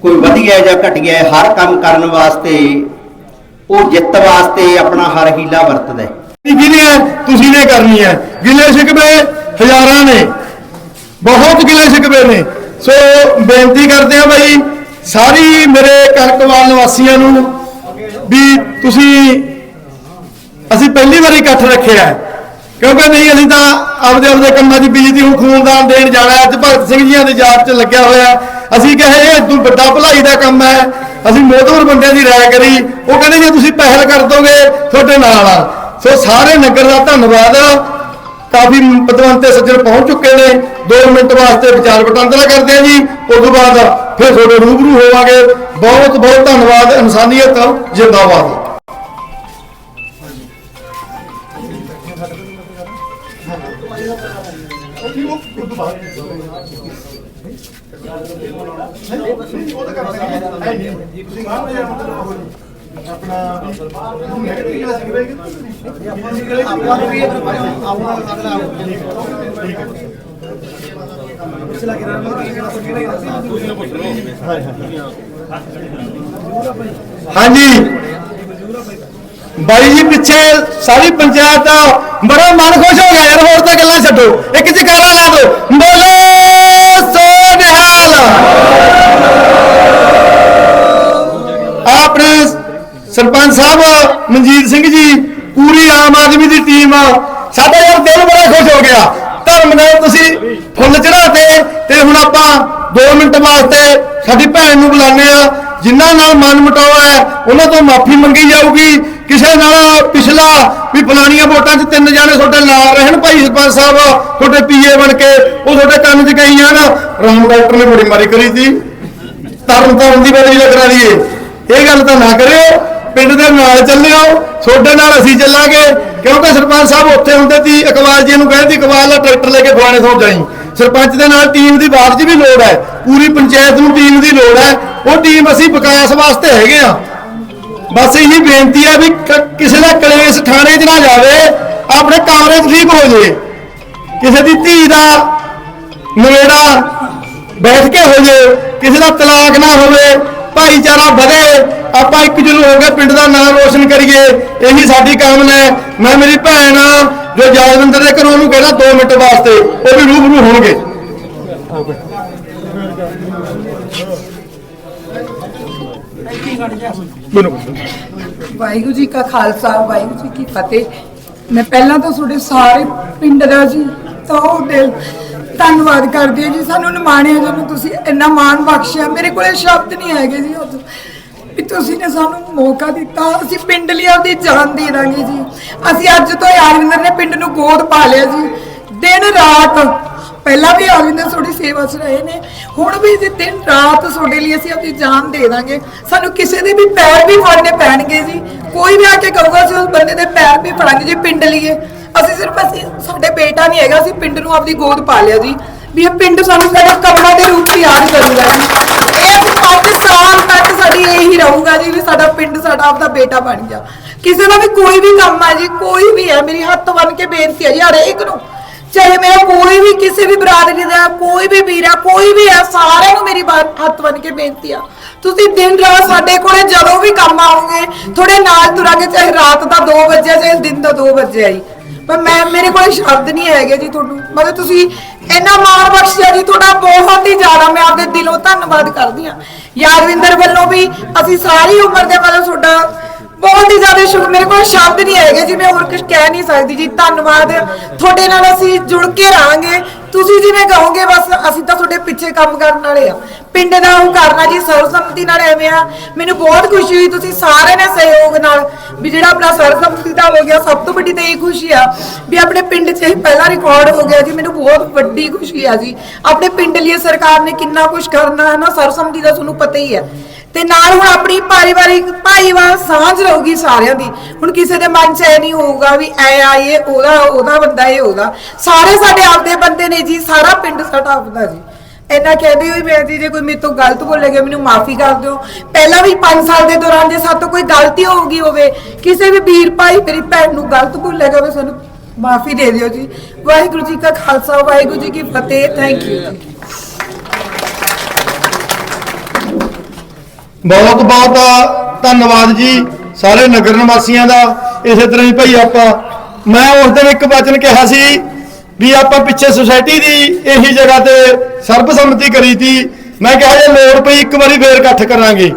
ਕੋਈ ਵਧੀਆ ਜਾਂ ਘਟੀਆ ਹੈ, ਹਰ ਕੰਮ ਕਰਨ ਵਾਸਤੇ, ਉਹ ਜਿੱਤ ਵਾਸਤੇ ਆਪਣਾ ਹਰ ਹੀਲਾ ਵਰਤਦਾ ਹੈ। ਜਿਹਨੇ ਤੁਸੀਂ ਨੇ ਕਰਨੀ ਹੈ ਗਿਲੇ ਸ਼ਿਕਵੇ ਹਜ਼ਾਰਾਂ ਨੇ। ਬਹੁਤ ਗਿਲੇ ਸ਼ਿਕਵੇ ਨੇ। ਸੋ ਬੇਨਤੀ ਕਰਦੇ ਆ ਬਾਈ, ਸਾਰੀ ਮੇਰੇ ਕਣਕਵਾਲ ਨਿਵਾਸੀਆਂ ਨੂੰ ਵੀ ਤੁਸੀਂ ਅਸੀਂ ਪਹਿਲੀ ਵਾਰੀ ਇਕੱਠ ਰੱਖਿਆ ਕਿਉਂਕਿ ਨਹੀਂ, ਅਸੀਂ ਤਾਂ ਆਪਦੇ ਆਪਦੇ ਕੰਮਾਂ 'ਚ ਬੀਜੀ ਦੀ ਹੁਣ ਖੂਨਦਾਨ ਦੇਣ ਜਾਣਾ ਅੱਜ ਭਗਤ ਸਿੰਘ ਜੀਆਂ ਦੀ ਯਾਦ 'ਚ ਲੱਗਿਆ ਹੋਇਆ। ਅਸੀਂ ਕਹੇ, ਇਹ ਤੂੰ ਵੱਡਾ ਭਲਾਈ ਦਾ ਕੰਮ ਹੈ। ਅਸੀਂ ਮੋਦਵਰ ਬੰਦਿਆਂ ਦੀ ਰਾਏ ਕਰੀ। ਉਹ ਕਹਿੰਦੇ, ਜੇ ਤੁਸੀਂ ਪਹਿਲ ਕਰ ਦੋਗੇ, ਤੁਹਾਡੇ ਨਾਲ ਆ। ਸੋ ਸਾਰੇ ਨਗਰ ਦਾ ਧੰਨਵਾਦ। ਕਾਫੀ ਪਤਵੰਤੇ ਸੱਜਣ ਪਹੁੰਚ ਚੁੱਕੇ ਨੇ। 2 ਮਿੰਟ ਵਾਸਤੇ ਵਿਚਾਰ ਵਟਾਂਦਰਾ ਕਰਦੇ ਆ ਜੀ। ਉਸ ਤੋਂ ਬਾਅਦ ਫਿਰ ਤੁਹਾਡੇ ਰੂਬਰੂ ਹੋਵਾਂਗੇ। ਬਹੁਤ ਬਹੁਤ ਧੰਨਵਾਦ। ਇਨਸਾਨੀਅਤ ਜਿੰਦਾਬਾਦ। ਹਾਂਜੀ। ਬਾਈ ਜੀ ਪਿੱਛੇ ਸਾਰੀ ਪੰਚਾਇਤ ਬੜਾ ਮਨ ਖੁਸ਼ ਹੋ ਗਿਆ ਯਾਰ, ਹੋਰ ਤਾਂ ਗੱਲਾਂ ਛੱਡੋ। ਇੱਕ ਜਕਾਰਾ ਲਾ ਦਿਓ। ਬੋਲੋ ਸੋ ਨਿਹਾਲ। ਆਪਣੇ ਸਰਪੰਚ ਸਾਹਿਬ ਮਨਜੀਤ ਸਿੰਘ ਜੀ, ਪੂਰੀ ਆਮ ਆਦਮੀ ਦੀ ਟੀਮ, ਸਾਡਾ ਯਾਰ ਦਿਲ ਬੜਾ ਖੁਸ਼ ਹੋ ਗਿਆ। ਧਰਮ ਨਾਲ ਤੁਸੀਂ ਫੁੱਲ ਚੜਾਤੇ ਤੇ ਹੁਣ ਆਪਾਂ 2 ਮਿੰਟ ਵਾਸਤੇ ਸਾਡੀ ਭੈਣ ਨੂੰ ਬੁਲਾਉਂਦੇ ਆ ਜਿਨ੍ਹਾਂ ਨਾਲ ਮਨ ਮਟਾਵਾ ਹੈ, ਉਹਨਾਂ ਤੋਂ ਮਾਫੀ ਮੰਗੀ ਜਾਊਗੀ। ਕਿਸੇ ਨਾਲ ਪਿਛਲਾ ਵੀ ਫਲਾਣੀਆਂ ਵੋਟਾਂ 'ਚ ਤਿੰਨ ਜਾਣੇ ਤੁਹਾਡੇ ਨਾਲ ਰਹਿਣ, ਭਾਈ ਸਰਪੰਚ ਸਾਹਿਬ, ਤੁਹਾਡੇ ਪੀਏ ਬਣ ਕੇ, ਉਹ ਤੁਹਾਡੇ ਕੰਨ 'ਚ ਗਈ ਜਾਣ। ਰਾਮ ਡਾਕਟਰ ਨੇ ਬੜੀ ਮਾਰੀ ਕਰੀ ਸੀ। ਤਰਨ ਤਾਰਨ ਦੀ ਬਦਲੀ ਕਰਾ ਦਈਏ ਇਹ। ਗੱਲ ਤਾਂ ਨਾ ਕਰਿਓ, ਪਿੰਡ ਦੇ ਨਾਲ ਚੱਲਿਓ, ਤੁਹਾਡੇ ਨਾਲ ਅਸੀਂ ਚੱਲਾਂਗੇ। ਕਿਉਂਕਿ ਸਰਪੰਚ ਸਾਹਿਬ ਉੱਥੇ ਹੁੰਦੇ ਸੀ, ਇਕਬਾਲ ਜੀ ਨੂੰ ਕਹਿੰਦੇ ਇਕਬਾਲ ਦਾ ਟਰੈਕਟਰ ਲੈ ਕੇ ਖਵਾਣੇ ਤੋਂ ਜਾਈ। ਸਰਪੰਚ ਦੇ ਨਾਲ ਟੀਮ ਦੀ ਬਾਤ ਦੀ ਵੀ ਲੋੜ ਹੈ। ਪੂਰੀ ਪੰਚਾਇਤ ਨੂੰ ਟੀਮ ਦੀ ਲੋੜ ਹੈ। ਉਹ ਟੀਮ ਅਸੀਂ ਵਿਕਾਸ ਵਾਸਤੇ ਹੈਗੇ ਆ ਬਸ ਇਹੀ ਬੇਨਤੀ ਆ ਵੀ ਕਿਸੇ ਦਾ ਕਲੇਸ਼ ਥਾਣੇ 'ਚ ਨਾ ਜਾਵੇ, ਆਪਣੇ ਕਮਰੇ 'ਚ ਠੀਕ ਹੋ ਜੇ। ਕਿਸੇ ਦੀ ਧੀ ਦਾ ਨਵੇੜਾ ਬੈਠ ਕੇ ਹੋ ਜੇ ਕਿਸੇ ਦਾ ਤਲਾਕ ਨਾ ਹੋਵੇ, ਭਾਈਚਾਰਾ ਵਧੇ, ਆਪਾਂ ਇੱਕ ਜੁਲ ਹੋ ਕੇ ਪਿੰਡ ਦਾ ਨਾਮ ਰੋਸ਼ਨ ਕਰੀਏ, ਇਹੀ ਸਾਡੀ ਕਾਮਨਾ ਹੈ। ਮੈਂ ਮੇਰੀ ਭੈਣ ਆ, ਜੋ ਜੈਵਿੰਦਰ ਦੇ ਘਰੋਂ ਉਹਨੂੰ ਕਹਿੰਦਾ 2 ਮਿੰਟ ਵਾਸਤੇ, ਉਹ ਵੀ ਰੂਬਰੂ ਹੋਣਗੇ। ਵਾਹਿਗੁਰੂ ਜੀ ਕਾ ਖਾਲਸਾ, ਵਾਹਿਗੁਰੂ ਜੀ ਕੀ ਫਤਿਹ। ਮੈਂ ਪਹਿਲਾਂ ਤਾਂ ਤੁਹਾਡੇ ਸਾਰੇ ਪਿੰਡ ਦਾ ਜੀ ਤੋਂ ਦਿਲ ਧੰਨਵਾਦ ਕਰਦੀ ਹਾਂ ਜੀ। ਸਾਨੂੰ ਨਿਮਾਣਿਆ ਜਦੋਂ ਤੁਸੀਂ ਇੰਨਾ ਮਾਣ ਬਖਸ਼ਿਆ। ਮੇਰੇ ਕੋਲੇ ਸ਼ਬਦ ਨਹੀਂ ਹੈਗੇ ਜੀ ਅੱਜ ਵੀ ਤੁਸੀਂ ਨੇ ਸਾਨੂੰ ਮੌਕਾ ਦਿੱਤਾ। ਅਸੀਂ ਪਿੰਡ ਲਈ ਆਪਦੀ ਜਾਨ ਦੇ ਦਾਂਗੇ ਜੀ। ਅਸੀਂ ਅੱਜ ਤੋਂ ਯਾਰਵਿੰਦਰ ਨੇ ਪਿੰਡ ਨੂੰ ਗੋਦ ਪਾ ਲਿਆ ਜੀ। ਦਿਨ ਰਾਤ। ਪਹਿਲਾਂ ਵੀ ਆਵਿੰਦਰ ਤੁਹਾਡੀ ਸੇਵਾ 'ਚ ਰਹੇ ਨੇ, ਹੁਣ ਵੀ ਜੀ ਦਿਨ ਰਾਤ ਤੁਹਾਡੇ ਲਈ ਅਸੀਂ ਆਪਣੀ ਜਾਨ ਦੇ ਦਾਂਗੇ। ਸਾਨੂੰ ਕਿਸੇ ਦੇ ਵੀ ਪੈਰ ਵੀ ਫੜਨੇ ਪੈਣਗੇ ਜੀ। ਕੋਈ ਵੀ ਆ ਕੇ ਕਹੂਗਾ, ਅਸੀਂ ਉਸ ਬੰਦੇ ਦੇ ਪੈਰ ਵੀ ਫੜਾਂਗੇ ਜੀ, ਪਿੰਡ ਲਈਏ। ਅਸੀਂ ਸਿਰਫ ਅਸੀਂ, ਸਾਡੇ ਬੇਟਾ ਨਹੀਂ ਹੈਗਾ, ਅਸੀਂ ਪਿੰਡ ਨੂੰ ਆਪਦੀ ਗੋਦ ਪਾ ਲਿਆ ਜੀ। ਵੀ ਇਹ ਪਿੰਡ ਸਾਨੂੰ ਸਾਡਾ ਕਮਰਾ ਦੇ ਰੂਪ 'ਚ ਯਾਦ ਕਰੂਗਾ ਜੀ। ਇਹ ਅਸੀਂ ਪੰਜ ਸਾਲ ਤੱਕ ਸਾਡੀ ਇਹੀ ਰਹੂਗਾ ਜੀ, ਵੀ ਸਾਡਾ ਪਿੰਡ ਸਾਡਾ ਆਪਦਾ ਬੇਟਾ ਬਣ ਗਿਆ। ਕਿਸੇ ਦਾ ਵੀ ਕੋਈ ਵੀ ਕੰਮ ਹੈ ਜੀ, ਕੋਈ ਵੀ ਹੈ, ਮੇਰੀ ਹੱਥ ਬੰਨ ਕੇ ਬੇਨਤੀ ਹੈ ਜੀ, ਹਰੇਕ ਨੂੰ। ਚਾਹੇ ਮੇਰਾ ਕੋਈ ਵੀ ਕਿਸੇ ਵੀ ਬਰਾਦਰੀ ਦਾ ਕੋਈ ਵੀ ਵੀਰ, ਕੋਈ ਵੀ ਆ, ਸਾਰਿਆਂ ਨੂੰ ਮੇਰੀ ਬਾਤ ਹੱਥ ਬਨ ਕੇ ਬੇਨਤੀ ਆ। ਤੁਸੀਂ ਦਿਨ ਰਾਤ ਸਾਡੇ ਕੋਲੇ ਜਦੋਂ ਵੀ ਕੰਮ ਆਓਗੇ ਥੋੜੇ ਨਾਲ ਤੁਰਾਂਗੇ, ਚਾਹੇ ਰਾਤ ਦਾ 2 ਵਜੇ ਚਾਹੇ ਦਿਨ ਦਾ 2 ਵਜੇ ਆਈ ਪਰ ਮੈਂ, ਮੇਰੇ ਕੋਲ ਸ਼ਬਦ ਨਹੀਂ ਹੈਗੇ ਜੀ ਤੁਹਾਨੂੰ। ਮਤਲਬ ਤੁਸੀਂ ਇੰਨਾ ਮਾਣ ਬਖਸ਼ਿਆ ਜੀ, ਤੁਹਾਡਾ ਬਹੁਤ ਹੀ ਜ਼ਿਆਦਾ ਮੈਂ ਆਪਦੇ ਦਿਲੋਂ ਧੰਨਵਾਦ ਕਰਦੀ ਆ ਯਾਦਵਿੰਦਰ ਵੱਲੋਂ ਵੀ ਅਸੀਂ ਸਾਰੀ ਉਮਰ ਦੇ ਮਤਲਬ ਤੁਹਾਡਾ ਬਹੁਤ ਹੀ ਜ਼ਿਆਦਾ ਸ਼ੁਕਰ ਮੇਰੇ ਕੋਲ ਸ਼ਬਦ ਨਹੀਂ ਹੈਗੇ ਜੀ, ਮੈਂ ਹੋਰ ਕੁਝ ਕਹਿ ਨਹੀਂ ਸਕਦੀ ਜੀ। ਧੰਨਵਾਦ। ਤੁਹਾਡੇ ਨਾਲ ਅਸੀਂ ਜੁੜ ਕੇ ਰਹਾਂਗੇ। ਤੁਸੀਂ ਜਿਵੇਂ ਕਹੋਗੇ, ਬਸ ਅਸੀਂ ਤਾਂ ਤੁਹਾਡੇ ਪਿੱਛੇ ਕੰਮ ਕਰਨ ਵਾਲੇ ਆ। ਪਿੰਡ ਦਾ ਉਹ ਕਰਨਾ ਜੀ ਸਰਵਸੰਮਤੀ ਨਾਲ ਐਵੇਂ ਆ। ਮੈਨੂੰ ਬਹੁਤ ਖੁਸ਼ੀ ਹੋਈ, ਤੁਸੀਂ ਸਾਰਿਆਂ ਨੇ ਸਹਿਯੋਗ ਨਾਲ ਵੀ ਜਿਹੜਾ ਆਪਣਾ ਸਰਵਸੰਮਤੀ ਦਾ ਹੋ ਗਿਆ, ਸਭ ਤੋਂ ਵੱਡੀ ਤਾਂ ਇਹ ਖੁਸ਼ੀ ਆ ਵੀ ਆਪਣੇ ਪਿੰਡ 'ਚ ਇਹ ਪਹਿਲਾ ਰਿਕਾਰਡ ਹੋ ਗਿਆ ਜੀ। ਮੈਨੂੰ ਬਹੁਤ ਵੱਡੀ ਖੁਸ਼ੀ ਆ ਜੀ। ਆਪਣੇ ਪਿੰਡ ਲਈ ਸਰਕਾਰ ਨੇ ਕਿੰਨਾ ਕੁਝ ਕਰਨਾ ਹੈ ਨਾ ਸਰਵਸੰਮਤੀ ਦਾ ਤੁਹਾਨੂੰ ਪਤਾ ਹੀ ਹੈ। ਤੇ ਨਾਲ ਹੁਣ ਆਪਣੀ ਪਾਰਿਵਾਰਿਕ ਭਾਈਵਾਲ ਸਾਂਝ ਰਹੂਗੀ ਸਾਰਿਆਂ ਦੀ। ਹੁਣ ਕਿਸੇ ਦੇ ਮਨ 'ਚ ਐ ਨਹੀਂ ਹੋਊਗਾ ਵੀ ਐ ਆਏ ਉਹਦਾ ਉਹਦਾ ਬੰਦਾ ਇਹ, ਉਹਦਾ। ਸਾਰੇ ਸਾਡੇ ਆਪਦੇ ਬੰਦੇ ਨੇ ਜੀ, ਸਾਰਾ ਪਿੰਡ ਸਾਡਾ ਆਪਦਾ ਜੀ। ਇੰਨਾ ਕਹਿੰਦੀ ਹੋਈ ਮੈਂ ਜੀ, ਜੇ ਕੋਈ ਮੇਰੇ ਤੋਂ ਗਲਤ ਬੋਲੇ ਗਿਆ, ਮੈਨੂੰ ਮਾਫੀ ਕਰ ਦਿਓ। ਪਹਿਲਾਂ ਵੀ 5 ਸਾਲ ਦੇ ਦੌਰਾਨ ਜੇ ਸਾਡੇ ਤੋਂ ਕੋਈ ਗਲਤੀ ਹੋਊਗੀ ਹੋਵੇ, ਕਿਸੇ ਵੀ ਵੀਰ ਭਾਈ, ਮੇਰੀ ਭੈਣ ਨੂੰ ਗਲਤ ਬੋਲਿਆ ਜਾਵੇ, ਸਾਨੂੰ ਮਾਫੀ ਦੇ ਦਿਓ ਜੀ। ਵਾਹਿਗੁਰੂ ਜੀ ਕਾ ਖਾਲਸਾ, ਵਾਹਿਗੁਰੂ ਜੀ ਕੀ ਫਤਿਹ। ਥੈਂਕ ਯੂ ਜੀ। ਬਹੁਤ ਬਹੁਤ ਧੰਨਵਾਦ ਜੀ, ਸਾਰੇ ਨਗਰ ਨਿਵਾਸੀਆਂ ਦਾ। ਇਸੇ ਤਰ੍ਹਾਂ ਹੀ ਭਾਈ ਆਪਾਂ, ਮੈਂ ਉਸ ਦਿਨ ਇੱਕ ਵਚਨ ਕਿਹਾ ਸੀ ਵੀ ਆਪਾਂ ਪਿੱਛੇ ਸੁਸਾਇਟੀ ਦੀ ਇਹੀ ਜਗ੍ਹਾ ਤੇ ਸਰਬਸੰਮਤੀ ਕਰੀ ਸੀ ਮੈਂ ਕਿਹਾ ਜੇ ਲੋੜ ਪਈ ਇੱਕ ਵਾਰੀ ਫੇਰ ਇਕੱਠ ਕਰਾਂਗੇ।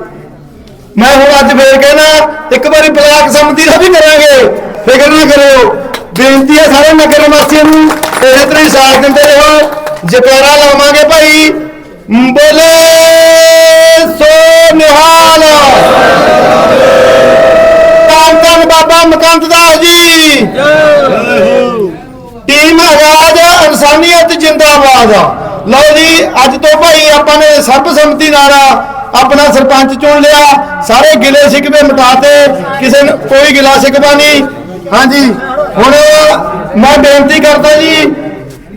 ਮੈਂ ਹੁਣ ਅੱਜ ਫੇਰ ਕਹਿਣਾ, ਇੱਕ ਵਾਰੀ ਬਲਾਕ ਸੰਮਤੀ ਦਾ ਵੀ ਕਰਾਂਗੇ। ਫਿਕਰ ਨਾ ਕਰਿਓ। ਬੇਨਤੀ ਹੈ ਸਾਰੇ ਨਗਰ ਨਿਵਾਸੀਆਂ ਨੂੰ, ਇਸੇ ਤਰ੍ਹਾਂ ਹੀ ਸਾਥ ਦਿੰਦੇ ਰਹੋ। ਜਕਾਰਾ ਲਾਵਾਂਗੇ ਭਾਈ ਬੋਲੇ ਸੋ ਨਿਹਾਲ ਧੰਨ ਬਾਬਾ ਮਕੰਦ ਦਾਸ ਜੀ ਟੀਮ ਆਵਾਜ਼ ਇਨਸਾਨੀਅਤ ਜਿੰਦਾਬਾਦ। ਲਓ ਜੀ, ਅੱਜ ਤੋਂ ਭਾਈ ਆਪਾਂ ਨੇ ਸਰਬਸੰਮਤੀ ਨਾਲ ਆਪਣਾ ਸਰਪੰਚ ਚੁਣ ਲਿਆ। ਸਾਰੇ ਗਿਲੇ ਸ਼ਿਕਵੇ ਮਿਟਾਤੇ, ਕਿਸੇ ਨੂੰ ਕੋਈ ਗਿਲਾ ਸ਼ਿਕਵਾ ਨਹੀਂ। ਹਾਂਜੀ, ਹੁਣ ਮੈਂ ਬੇਨਤੀ ਕਰਦਾ ਜੀ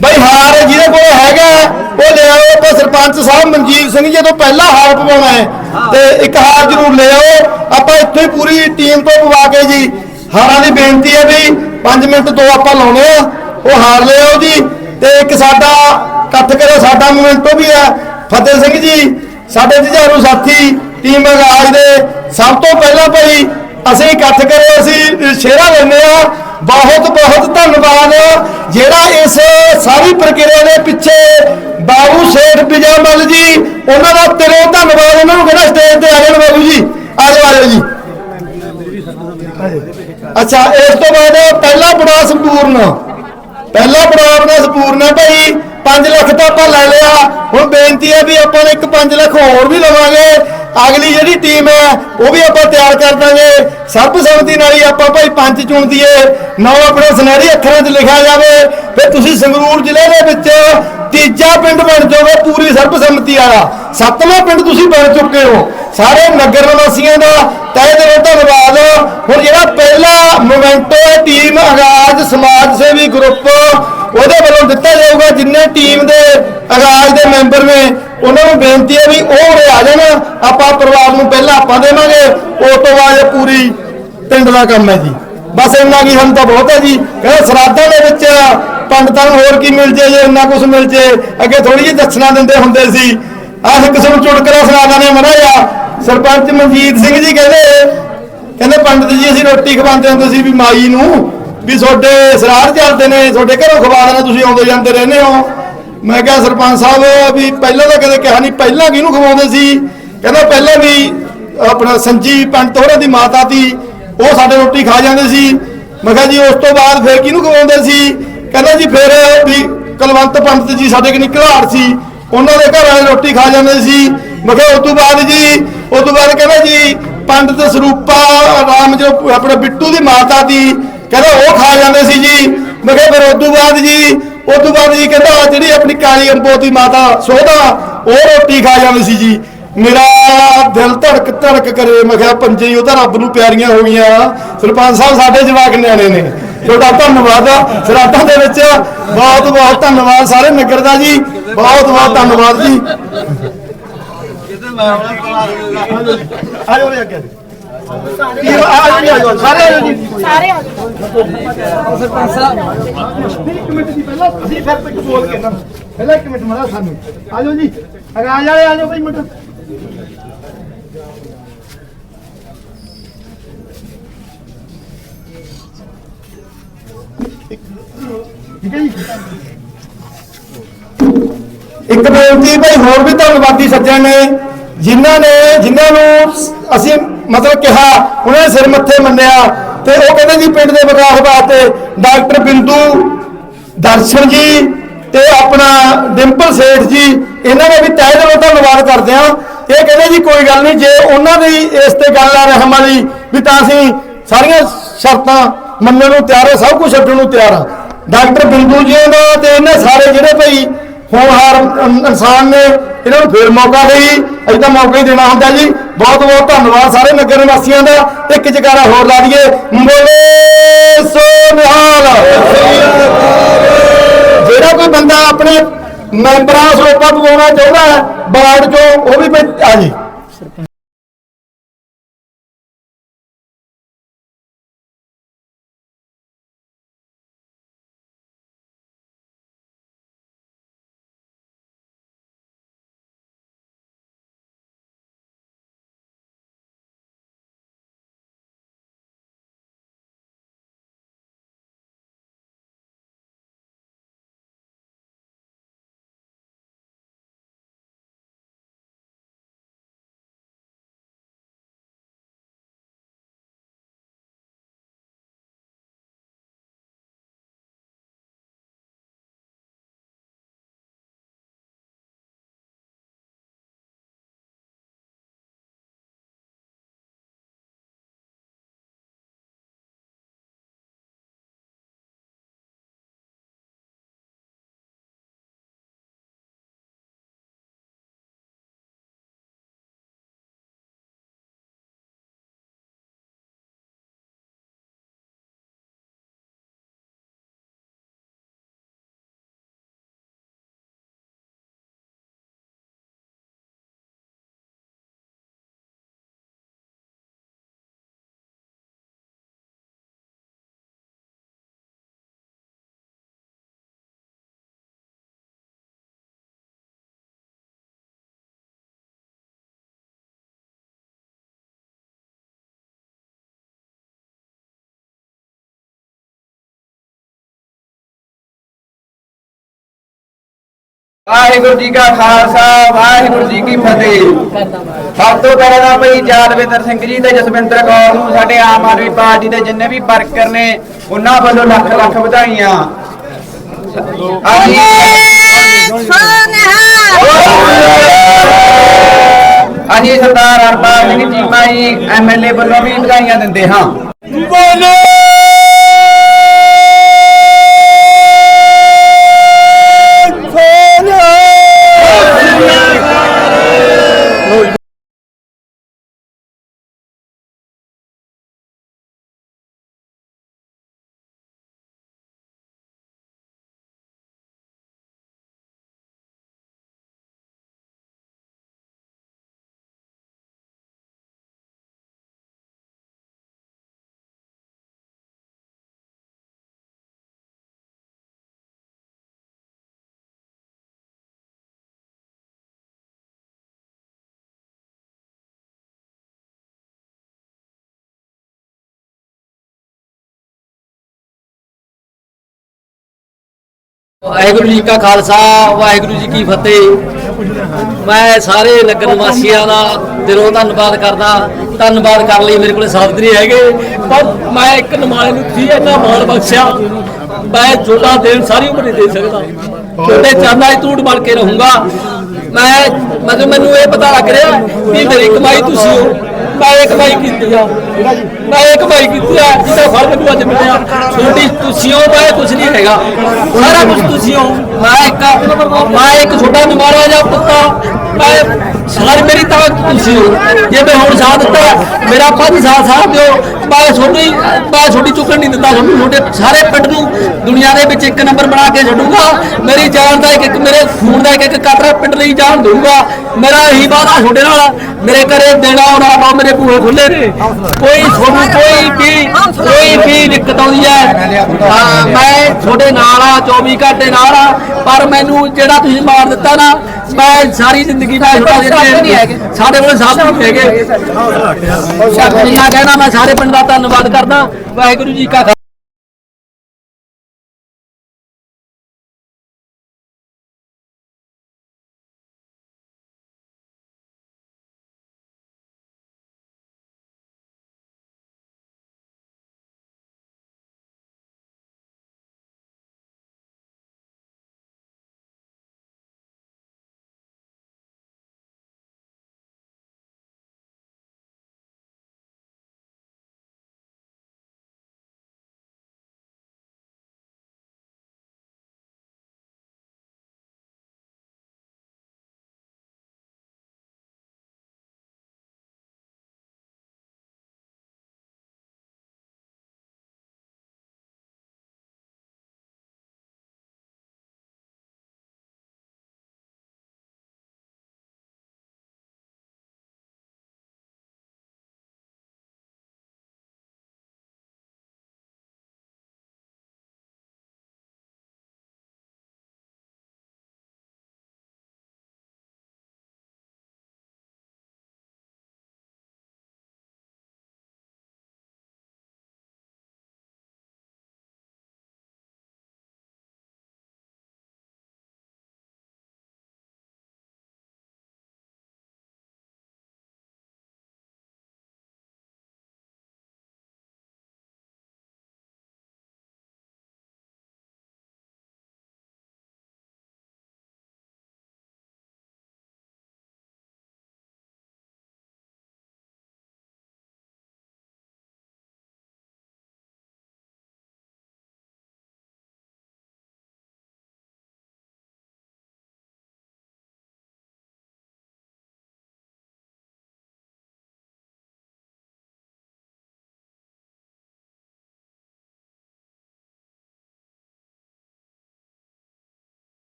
ਬਈ ਹਾਰ ਜਿਹਦੇ ਕੋਲ ਹੈਗਾ, ਉਹ ਲੈ ਆਓ ਆਪਾਂ ਸਰਪੰਚ ਸਾਹਿਬ ਮਨਜੀਤ ਸਿੰਘ ਜੀ ਤੋਂ ਪਹਿਲਾਂ ਹਾਰ ਪਵਾਉਣਾ ਹੈ। ਤੇ ਇੱਕ ਹਾਰ ਜ਼ਰੂਰ ਲੈ ਆਓ। ਆਪਾਂ ਇੱਥੇ ਹੀ ਪੂਰੀ ਟੀਮ ਤੋਂ ਪਵਾ ਕੇ ਜੀ, ਹਾਰਾਂ ਦੀ ਬੇਨਤੀ ਹੈ ਵੀ 5 ਮਿੰਟ ਤੋਂ ਆਪਾਂ ਲਾਉਣੇ ਆ, ਉਹ ਹਾਰ ਲੈ ਆਓ ਜੀ। ਤੇ ਇੱਕ ਸਾਡਾ ਇਕੱਠ ਕਰੋ, ਸਾਡਾ ਮੋਮੈਂਟੋ ਵੀ ਹੈ। ਫਤਿਹ ਸਿੰਘ ਜੀ, ਸਾਡੇ ਜੁਝਾਰੂ ਸਾਥੀ ਟੀਮ ਆਗਾਜ਼ ਦੇ। ਸਭ ਤੋਂ ਪਹਿਲਾਂ ਭਾਈ ਅਸੀਂ ਇਕੱਠ ਕਰੇ ਅਸੀਂ ਸ਼ੇਰਾ ਲੈਂਦੇ ਆ। ਬਹੁਤ ਬਹੁਤ ਧੰਨਵਾਦ। ਜਿਹੜਾ ਇਸ ਸਾਰੀ ਪ੍ਰਕਿਰਿਆ ਦੇ ਪਿੱਛੇ ਬਾਬੂ ਸੇਠ ਬਿਜਾਮਲ ਜੀ, ਉਹਨਾਂ ਦਾ ਤੇਰੇ ਧੰਨਵਾਦ ਉਹਨਾਂ ਨੂੰ ਕਹਿੰਦਾ ਸਟੇਜ ਤੇ ਆ ਜਾਣ ਬਾਬੂ ਜੀ? ਆ ਜਾਓ ਆ ਜਾਓ ਜੀ। ਅੱਛਾ, ਇਸ ਤੋਂ ਬਾਅਦ ਪਹਿਲਾ ਪੜਾਅ ਸੰਪੂਰਨ। ਪਹਿਲਾ ਪੜਾਅ ਆਪਣਾ ਸੰਪੂਰਨ ਹੈ ਭਾਈ। 5 ਲੱਖ ਤਾਂ ਆਪਾਂ ਲੈ ਲਿਆ। ਹੁਣ ਬੇਨਤੀ ਹੈ ਵੀ ਆਪਾਂ ਨੇ ਇੱਕ 5 ਲੱਖ ਹੋਰ ਵੀ ਲਵਾਂਗੇ ਅਗਲੀ ਜਿਹੜੀ ਟੀਮ ਹੈ, ਉਹ ਵੀ ਆਪਾਂ ਤਿਆਰ ਕਰ ਦਾਂਗੇ। ਸਰਬਸੰਮਤੀ ਨਾਲ ਹੀ ਆਪਾਂ ਭਾਈ ਪੰਜ ਚੁਣਦੀਏ ਨਾ ਆਪਣੇ ਸੁਨਹਿਰੀ ਅੱਖਰਾਂ 'ਚ ਲਿਖਿਆ ਜਾਵੇ। ਫਿਰ ਤੁਸੀਂ ਸੰਗਰੂਰ ਜ਼ਿਲ੍ਹੇ ਦੇ ਵਿੱਚ ਤੀਜਾ ਪਿੰਡ ਬਣ ਜਾਓਗੇ, ਪੂਰੀ ਸਰਬਸੰਮਤੀ ਵਾਲਾ। ਸੱਤਵਾਂ ਪਿੰਡ ਤੁਸੀਂ ਬਣ ਚੁੱਕੇ ਹੋ। ਸਾਰੇ ਨਗਰ ਨਿਵਾਸੀਆਂ ਦਾ ਤਹਿ ਦਿਲੋਂ ਧੰਨਵਾਦ। ਹੁਣ ਜਿਹੜਾ ਪਹਿਲਾ ਮੋਮੈਂਟੋ ਹੈ ਟੀਮ ਆਗਾਜ਼ ਸਮਾਜ ਸੇਵੀ ਗਰੁੱਪ ਉਹਦੇ ਵੱਲੋਂ ਦਿੱਤਾ ਜਾਊਗਾ ਜਿੰਨੇ ਟੀਮ ਦੇ ਆਗਾਜ਼ ਦੇ ਮੈਂਬਰ ਨੇ। ਉਹਨਾਂ ਨੂੰ ਬੇਨਤੀ ਹੈ ਵੀ ਉਹ ਉਰੇ ਆ ਜਾਣ, ਆਪਾਂ ਪਰਿਵਾਰ ਨੂੰ ਪਹਿਲਾਂ ਆਪਾਂ ਦੇਵਾਂਗੇ, ਉਸ ਤੋਂ ਬਾਅਦ ਪੂਰੀ ਪਿੰਡ ਦਾ ਕੰਮ ਹੈ ਜੀ। ਬਸ ਇੰਨਾ ਕੀ ਹਮ ਤਾਂ ਬਹੁਤ ਹੈ ਜੀ। ਕਹਿੰਦੇ ਸਰਾਧਾਂ ਦੇ ਵਿੱਚ ਪੰਡਤਾਂ ਨੂੰ ਹੋਰ ਕੀ ਮਿਲ ਜੇ ਜੇ ਇੰਨਾ ਕੁਝ ਮਿਲ ਜੇ, ਅੱਗੇ ਥੋੜੀ ਜਿਹੀ ਦੱਸਣਾ ਦਿੰਦੇ ਹੁੰਦੇ ਸੀ। ਆਹ ਕਿਸੇ ਨੂੰ ਚੁਟਕਲਾ ਸੁਣਾਦਾ ਨੇ ਮਨਾਇਆ ਸਰਪੰਚ ਮਨਜੀਤ ਸਿੰਘ ਜੀ ਕਹਿੰਦੇ ਕਹਿੰਦੇ ਪੰਡਤ ਜੀ, ਅਸੀਂ ਰੋਟੀ ਖਵਾਉਂਦੇ ਹੁੰਦੇ ਸੀ ਵੀ ਮਾਈ ਨੂੰ, ਵੀ ਤੁਹਾਡੇ ਸ਼ਰਾਧ ਚੱਲਦੇ ਨੇ, ਤੁਹਾਡੇ ਘਰੋਂ ਖਵਾ ਦੇਣਾ, ਤੁਸੀਂ ਆਉਂਦੇ ਜਾਂਦੇ ਰਹਿੰਦੇ ਹੋ। ਮੈਂ ਕਿਹਾ ਸਰਪੰਚ ਸਾਹਿਬ, ਵੀ ਪਹਿਲਾਂ ਤਾਂ ਕਦੇ ਕਿਹਾ ਨਹੀਂ ਪਹਿਲਾਂ ਕਿਹਨੂੰ ਖਵਾਉਂਦੇ ਸੀ? ਕਹਿੰਦਾ ਪਹਿਲਾਂ ਵੀ ਆਪਣਾ ਸੰਜੀ ਪੰਡਤ ਹੋਰਾਂ ਦੀ ਮਾਤਾ ਸੀ ਉਹ ਸਾਡੇ ਰੋਟੀ ਖਾ ਜਾਂਦੇ ਸੀ। ਮੈਂ ਕਿਹਾ ਜੀ, ਉਸ ਤੋਂ ਬਾਅਦ ਫਿਰ ਕਿਹਨੂੰ ਖਵਾਉਂਦੇ ਸੀ? ਕਹਿੰਦਾ ਜੀ, ਫਿਰ ਵੀ ਕਲਵੰਤ ਪੰਡਤ ਜੀ ਸਾਡੇ ਕਿੰਨੀ ਘਰਾੜ ਸੀ। ਉਹਨਾਂ ਦੇ ਘਰ ਵਾਲੇ ਰੋਟੀ ਖਾ ਜਾਂਦੇ ਸੀ। ਮੈਂ ਕਿਹਾ ਉਸ ਤੋਂ ਬਾਅਦ ਜੀ, ਉਸ ਤੋਂ ਬਾਅਦ ਕਹਿੰਦਾ ਜੀ, ਪੰਡਤ ਸਰੂਪਾ ਰਾਮ ਜੋ ਆਪਣੇ ਬਿੱਟੂ ਦੀ ਮਾਤਾ ਦੀ ਕਹਿੰਦਾ ਉਹ ਖਾ ਜਾਂਦੇ ਸੀ ਜੀ। ਮੈਂ ਕਿਹਾ ਫਿਰ ਉਸ ਤੋਂ ਬਾਅਦ ਜੀ ਉਸ ਤੋਂ ਬਾਅਦ ਜੀ ਕਹਿੰਦਾ ਜਿਹੜੀ ਆਪਣੀ ਕਾਲੀ ਅੰਬੋ ਦੀ ਮਾਤਾ ਸੋਧਾ ਉਹ ਰੋਟੀ ਖਾ ਜਾਂਦੀ ਸੀ ਜੀ। ਮੇਰਾ ਦਿਲ ਧੜਕ ਧੜਕ ਕਰੇ। ਮੈਂ ਕਿਹਾ ਪੰਜੇ ਹੀ ਉਹ ਤਾਂ ਰੱਬ ਨੂੰ ਪਿਆਰੀਆਂ ਹੋ ਗਈਆਂ। ਸਰਪੰਚ ਸਾਹਿਬ ਸਾਡੇ ਜਵਾਕ ਨਿਆਣੇ ਨੇ। ਤੁਹਾਡਾ ਧੰਨਵਾਦ ਸਰਾਧਾਂ ਦੇ ਵਿੱਚ ਬਹੁਤ ਬਹੁਤ ਧੰਨਵਾਦ ਸਾਰੇ ਨਗਰ ਦਾ ਜੀ। ਬਹੁਤ ਬਹੁਤ ਧੰਨਵਾਦ ਜੀ। ਆਜੋ ਅੱਗੇ। ਆਜੋ ਜੀ ਆਜੋ ਸਾਰੇ ਆਜੋ ਜੀ ਸਾਰੇ ਆ ਸਰਪੰਚ ਸਾਹਿਬ ਇੱਕ ਮਿੰਟ ਜੀ ਪਹਿਲਾਂ ਅਸੀਂ ਫਿਰ ਇੱਕ ਬੋਲ ਕੇ ਨਾ ਪਹਿਲਾਂ ਇੱਕ ਮਿੰਟ ਮਰਾ ਸਾਨੂੰ ਆਜੋ ਜੀ ਆਗਾਜ ਵਾਲੇ ਆਜੋ ਭਾਈ ਮਿੰਟ ਠੀਕ ਹੈ ਜੀ ਇੱਕ ਬੇਨਤੀ ਭਾਈ ਹੋਰ ਵੀ ਧੰਨਵਾਦੀ ਸੱਜਣ ਨੇ, ਜਿਨ੍ਹਾਂ ਨੇ ਜਿਨ੍ਹਾਂ ਨੂੰ ਅਸੀਂ ਮਤਲਬ ਕਿਹਾ, ਉਹਨੇ ਸਿਰ ਮੱਥੇ ਮੰਨਿਆ ਤੇ ਉਹ ਕਹਿੰਦੇ ਜੀ ਪਿੰਡ ਦੇ ਵਿਕਾਸ ਵਾਸਤੇ ਡਾਕਟਰ ਬਿੰਦੂ ਦਰਸ਼ਨ ਜੀ ਤੇ ਆਪਣਾ ਡਿੰਪਲ ਸੇਠ ਜੀ, ਇਹਨਾਂ ਦਾ ਵੀ ਤਹਿ ਦਿਲੋਂ ਧੰਨਵਾਦ ਕਰਦੇ ਆ ਇਹ ਕਹਿੰਦੇ ਜੀ ਕੋਈ ਗੱਲ ਨਹੀਂ, ਜੇ ਉਹਨਾਂ ਦੀ ਇਸ ਤੇ ਗੱਲ ਆ ਰਹਿਮ ਵਾਲੀ, ਵੀ ਤਾਂ ਅਸੀਂ ਸਾਰੀਆਂ ਸ਼ਰਤਾਂ ਮੰਨਣ ਨੂੰ ਤਿਆਰ ਆ ਸਭ ਕੁਝ ਛੱਡਣ ਨੂੰ ਤਿਆਰ ਆ ਡਾਕਟਰ ਬਿੰਦੂ ਜੀ ਦਾ ਤੇ ਇਹਨਾਂ ਸਾਰੇ ਜਿਹੜੇ ਭਾਈ ਹੋਣਹਾਰ ਇਨਸਾਨ ਨੇ ਇਹਨਾਂ ਨੂੰ ਫੇਰ ਮੌਕਾ ਦੇਈ, ਅਸੀਂ ਤਾਂ ਮੌਕਾ ਹੀ ਦੇਣਾ ਹੁੰਦਾ ਜੀ। ਬਹੁਤ ਬਹੁਤ ਧੰਨਵਾਦ ਸਾਰੇ ਨਗਰ ਨਿਵਾਸੀਆਂ ਦਾ। ਇੱਕ ਜਗਾਰਾ ਹੋਰ ਲਾ ਦਈਏ। ਬੋਲੇ ਸੋ ਨਿਹਾਲ ਜਿਹੜਾ ਕੋਈ ਬੰਦਾ ਆਪਣੇ ਮੈਂਬਰਾਂ ਸਰੋਪਾ ਪਵਾਉਣਾ ਚਾਹੁੰਦਾ ਹੈ ਬਾੜ ਚੋਂ, ਉਹ ਵੀ ਆ ਜੀ ਵਾਹਿਗੁਰੂ ਜੀ ਕਾ ਖਾਲਸਾ ਵਾਹਿਗੁਰੂ ਜੀ ਕੀ ਫਤਿਹ। ਸਭ ਤੋਂ ਪਹਿਲਾਂ ਤਾਂ ਭਈ ਜਾਦਵਿੰਦਰ ਸਿੰਘ ਜੀ ਤੇ ਜਸਵਿੰਦਰ ਕੌਰ ਨੂੰ ਸਾਡੇ ਆਮ ਆਦਮੀ ਪਾਰਟੀ ਦੇ ਜਿੰਨੇ ਵੀ ਵਰਕਰ ਨੇ ਉਹਨਾਂ ਵੱਲੋਂ ਲੱਖ ਲੱਖ ਵਧਾਈਆਂ। ਅਸੀਂ ਸਰਦਾਰ ਹਰਪਾਲ ਸਿੰਘ ਜੀ ਐਮਐਲਏ ਵੱਲੋਂ ਵੀ ਵਧਾਈਆਂ ਦਿੰਦੇ ਹਾਂ। ਵਾਹਿਗੁਰੂ ਜੀ ਕਾ ਖਾਲਸਾ, ਵਾਹਿਗੁਰੂ ਜੀ ਕੀ ਫਤਿਹ। ਮੈਂ ਸਾਰੇ ਨਗਰ ਨਿਵਾਸੀਆਂ ਦਾ ਦਿਲੋਂ ਧੰਨਵਾਦ ਕਰਦਾ। ਧੰਨਵਾਦ ਕਰਨ ਲਈ ਮੇਰੇ ਕੋਲ ਸ਼ਬਦ ਨਹੀਂ ਹੈਗੇ, ਪਰ ਮੈਂ ਇੱਕ ਨਮਾਜ਼ ਨੂੰ ਤੁਸੀਂ ਇੰਨਾ ਮਾਣ ਬਖਸ਼ਿਆ, ਮੈਂ ਜੋੜਾ ਦੇਣ ਸਾਰੀ ਉਮਰ ਨਹੀਂ ਦੇ ਸਕਦਾ। ਤੁਹਾਡੇ ਚਰਨਾਂ 'ਚ ਟੂਟ ਬਣ ਕੇ ਰਹੂੰਗਾ। ਮੈਂ ਮਤਲਬ ਮੈਨੂੰ ਇਹ ਪਤਾ ਲੱਗ ਰਿਹਾ ਵੀ ਮੇਰੀ ਕਮਾਈ ਤੁਸੀਂ ਹੋ। ਮੈਂ ਇਹ ਕਮਾਈ ਕੀਤੀ ਆ। ਮੈਂ ਇਹ ਕਮਾਈ ਕੀਤੀ ਆ ਜਿਹਦਾ ਫਲ ਮੈਨੂੰ ਅੱਜ ਮਿਲਿਆ ਛੋਟੀ, ਤੁਸੀਂ ਹੋ ਮੈਂ ਕੁਝ ਨਹੀਂ ਹੈਗਾ। ਸਾਰਾ ਕੁਝ ਤੁਸੀਂ ਹੋ। ਮੈਂ ਇੱਕ ਮੈਂ ਇੱਕ ਛੋਟਾ ਨਿਮਾਰਾ ਜਾਂ ਪੁੱਤਾ। ਮੈਂ ਸਾਰੀ ਮੇਰੀ ਤਾਂ ਤੁਸੀਂ ਹੋ। ਜੇ ਮੈਂ ਹੁਣ ਸਾਥ ਦਿੱਤਾ, ਮੇਰਾ ਪੰਜ ਸਾਲ ਸਾਥ ਦਿਓ। ਮੈਂ ਛੋਟੀ ਮੈਂ ਛੋਟੀ ਚੁੱਕਣ ਨਹੀਂ ਦਿੱਤਾ। ਤੁਹਾਨੂੰ ਛੋਟੇ ਸਾਰੇ ਪਿੰਡ ਨੂੰ ਦੁਨੀਆ ਦੇ ਵਿੱਚ ਇੱਕ ਨੰਬਰ ਬਣਾ ਕੇ ਛੱਡੂਗਾ। ਮੇਰੀ ਜਾਨ ਦਾ ਇੱਕ ਇੱਕ ਮੇਰੇ ਖੂਨ ਦਾ ਇੱਕ ਇੱਕ ਕਤਰਾ ਪਿੰਡ ਲਈ ਜਾਨ ਦਊਗਾ। ਮੇਰਾ ਇਹੀ ਵਾਦਾ ਛੋਟੇ ਨਾਲ ਮੇਰੇ ਘਰੇ ਦੇਣਾ ਆਉਣਾ ਵਾ ਮੇਰੇ ਬੂਹੇ ਖੁੱਲੇ ਨੇ। ਕੋਈ ਤੁਹਾਨੂੰ ਕੋਈ ਵੀ ਕੋਈ ਵੀ ਦਿੱਕਤ ਆਉਂਦੀ ਹੈ ਹਾਂ ਮੈਂ ਤੁਹਾਡੇ ਨਾਲ ਆ 24 ਘੰਟੇ ਨਾਲ ਆ। ਪਰ ਮੈਨੂੰ ਜਿਹੜਾ ਤੁਸੀਂ ਮਾਰ ਦਿੱਤਾ ਨਾ, ਮੈਂ ਸਾਰੀ ਜ਼ਿੰਦਗੀ ਦਾ ਛੋਟਾ ਨਹੀਂ ਸਾਡੇ ਕੋਲ ਸਾਥ ਨਹੀਂ ਹੈਗੇ। ਸ਼ਬਦ ਕਹਿਣਾ, ਮੈਂ ਸਾਰੇ ਪਿੰਡ ਦਾ ਧੰਨਵਾਦ ਕਰਦਾ। ਵਾਹਿਗੁਰੂ ਜੀ ਕਾ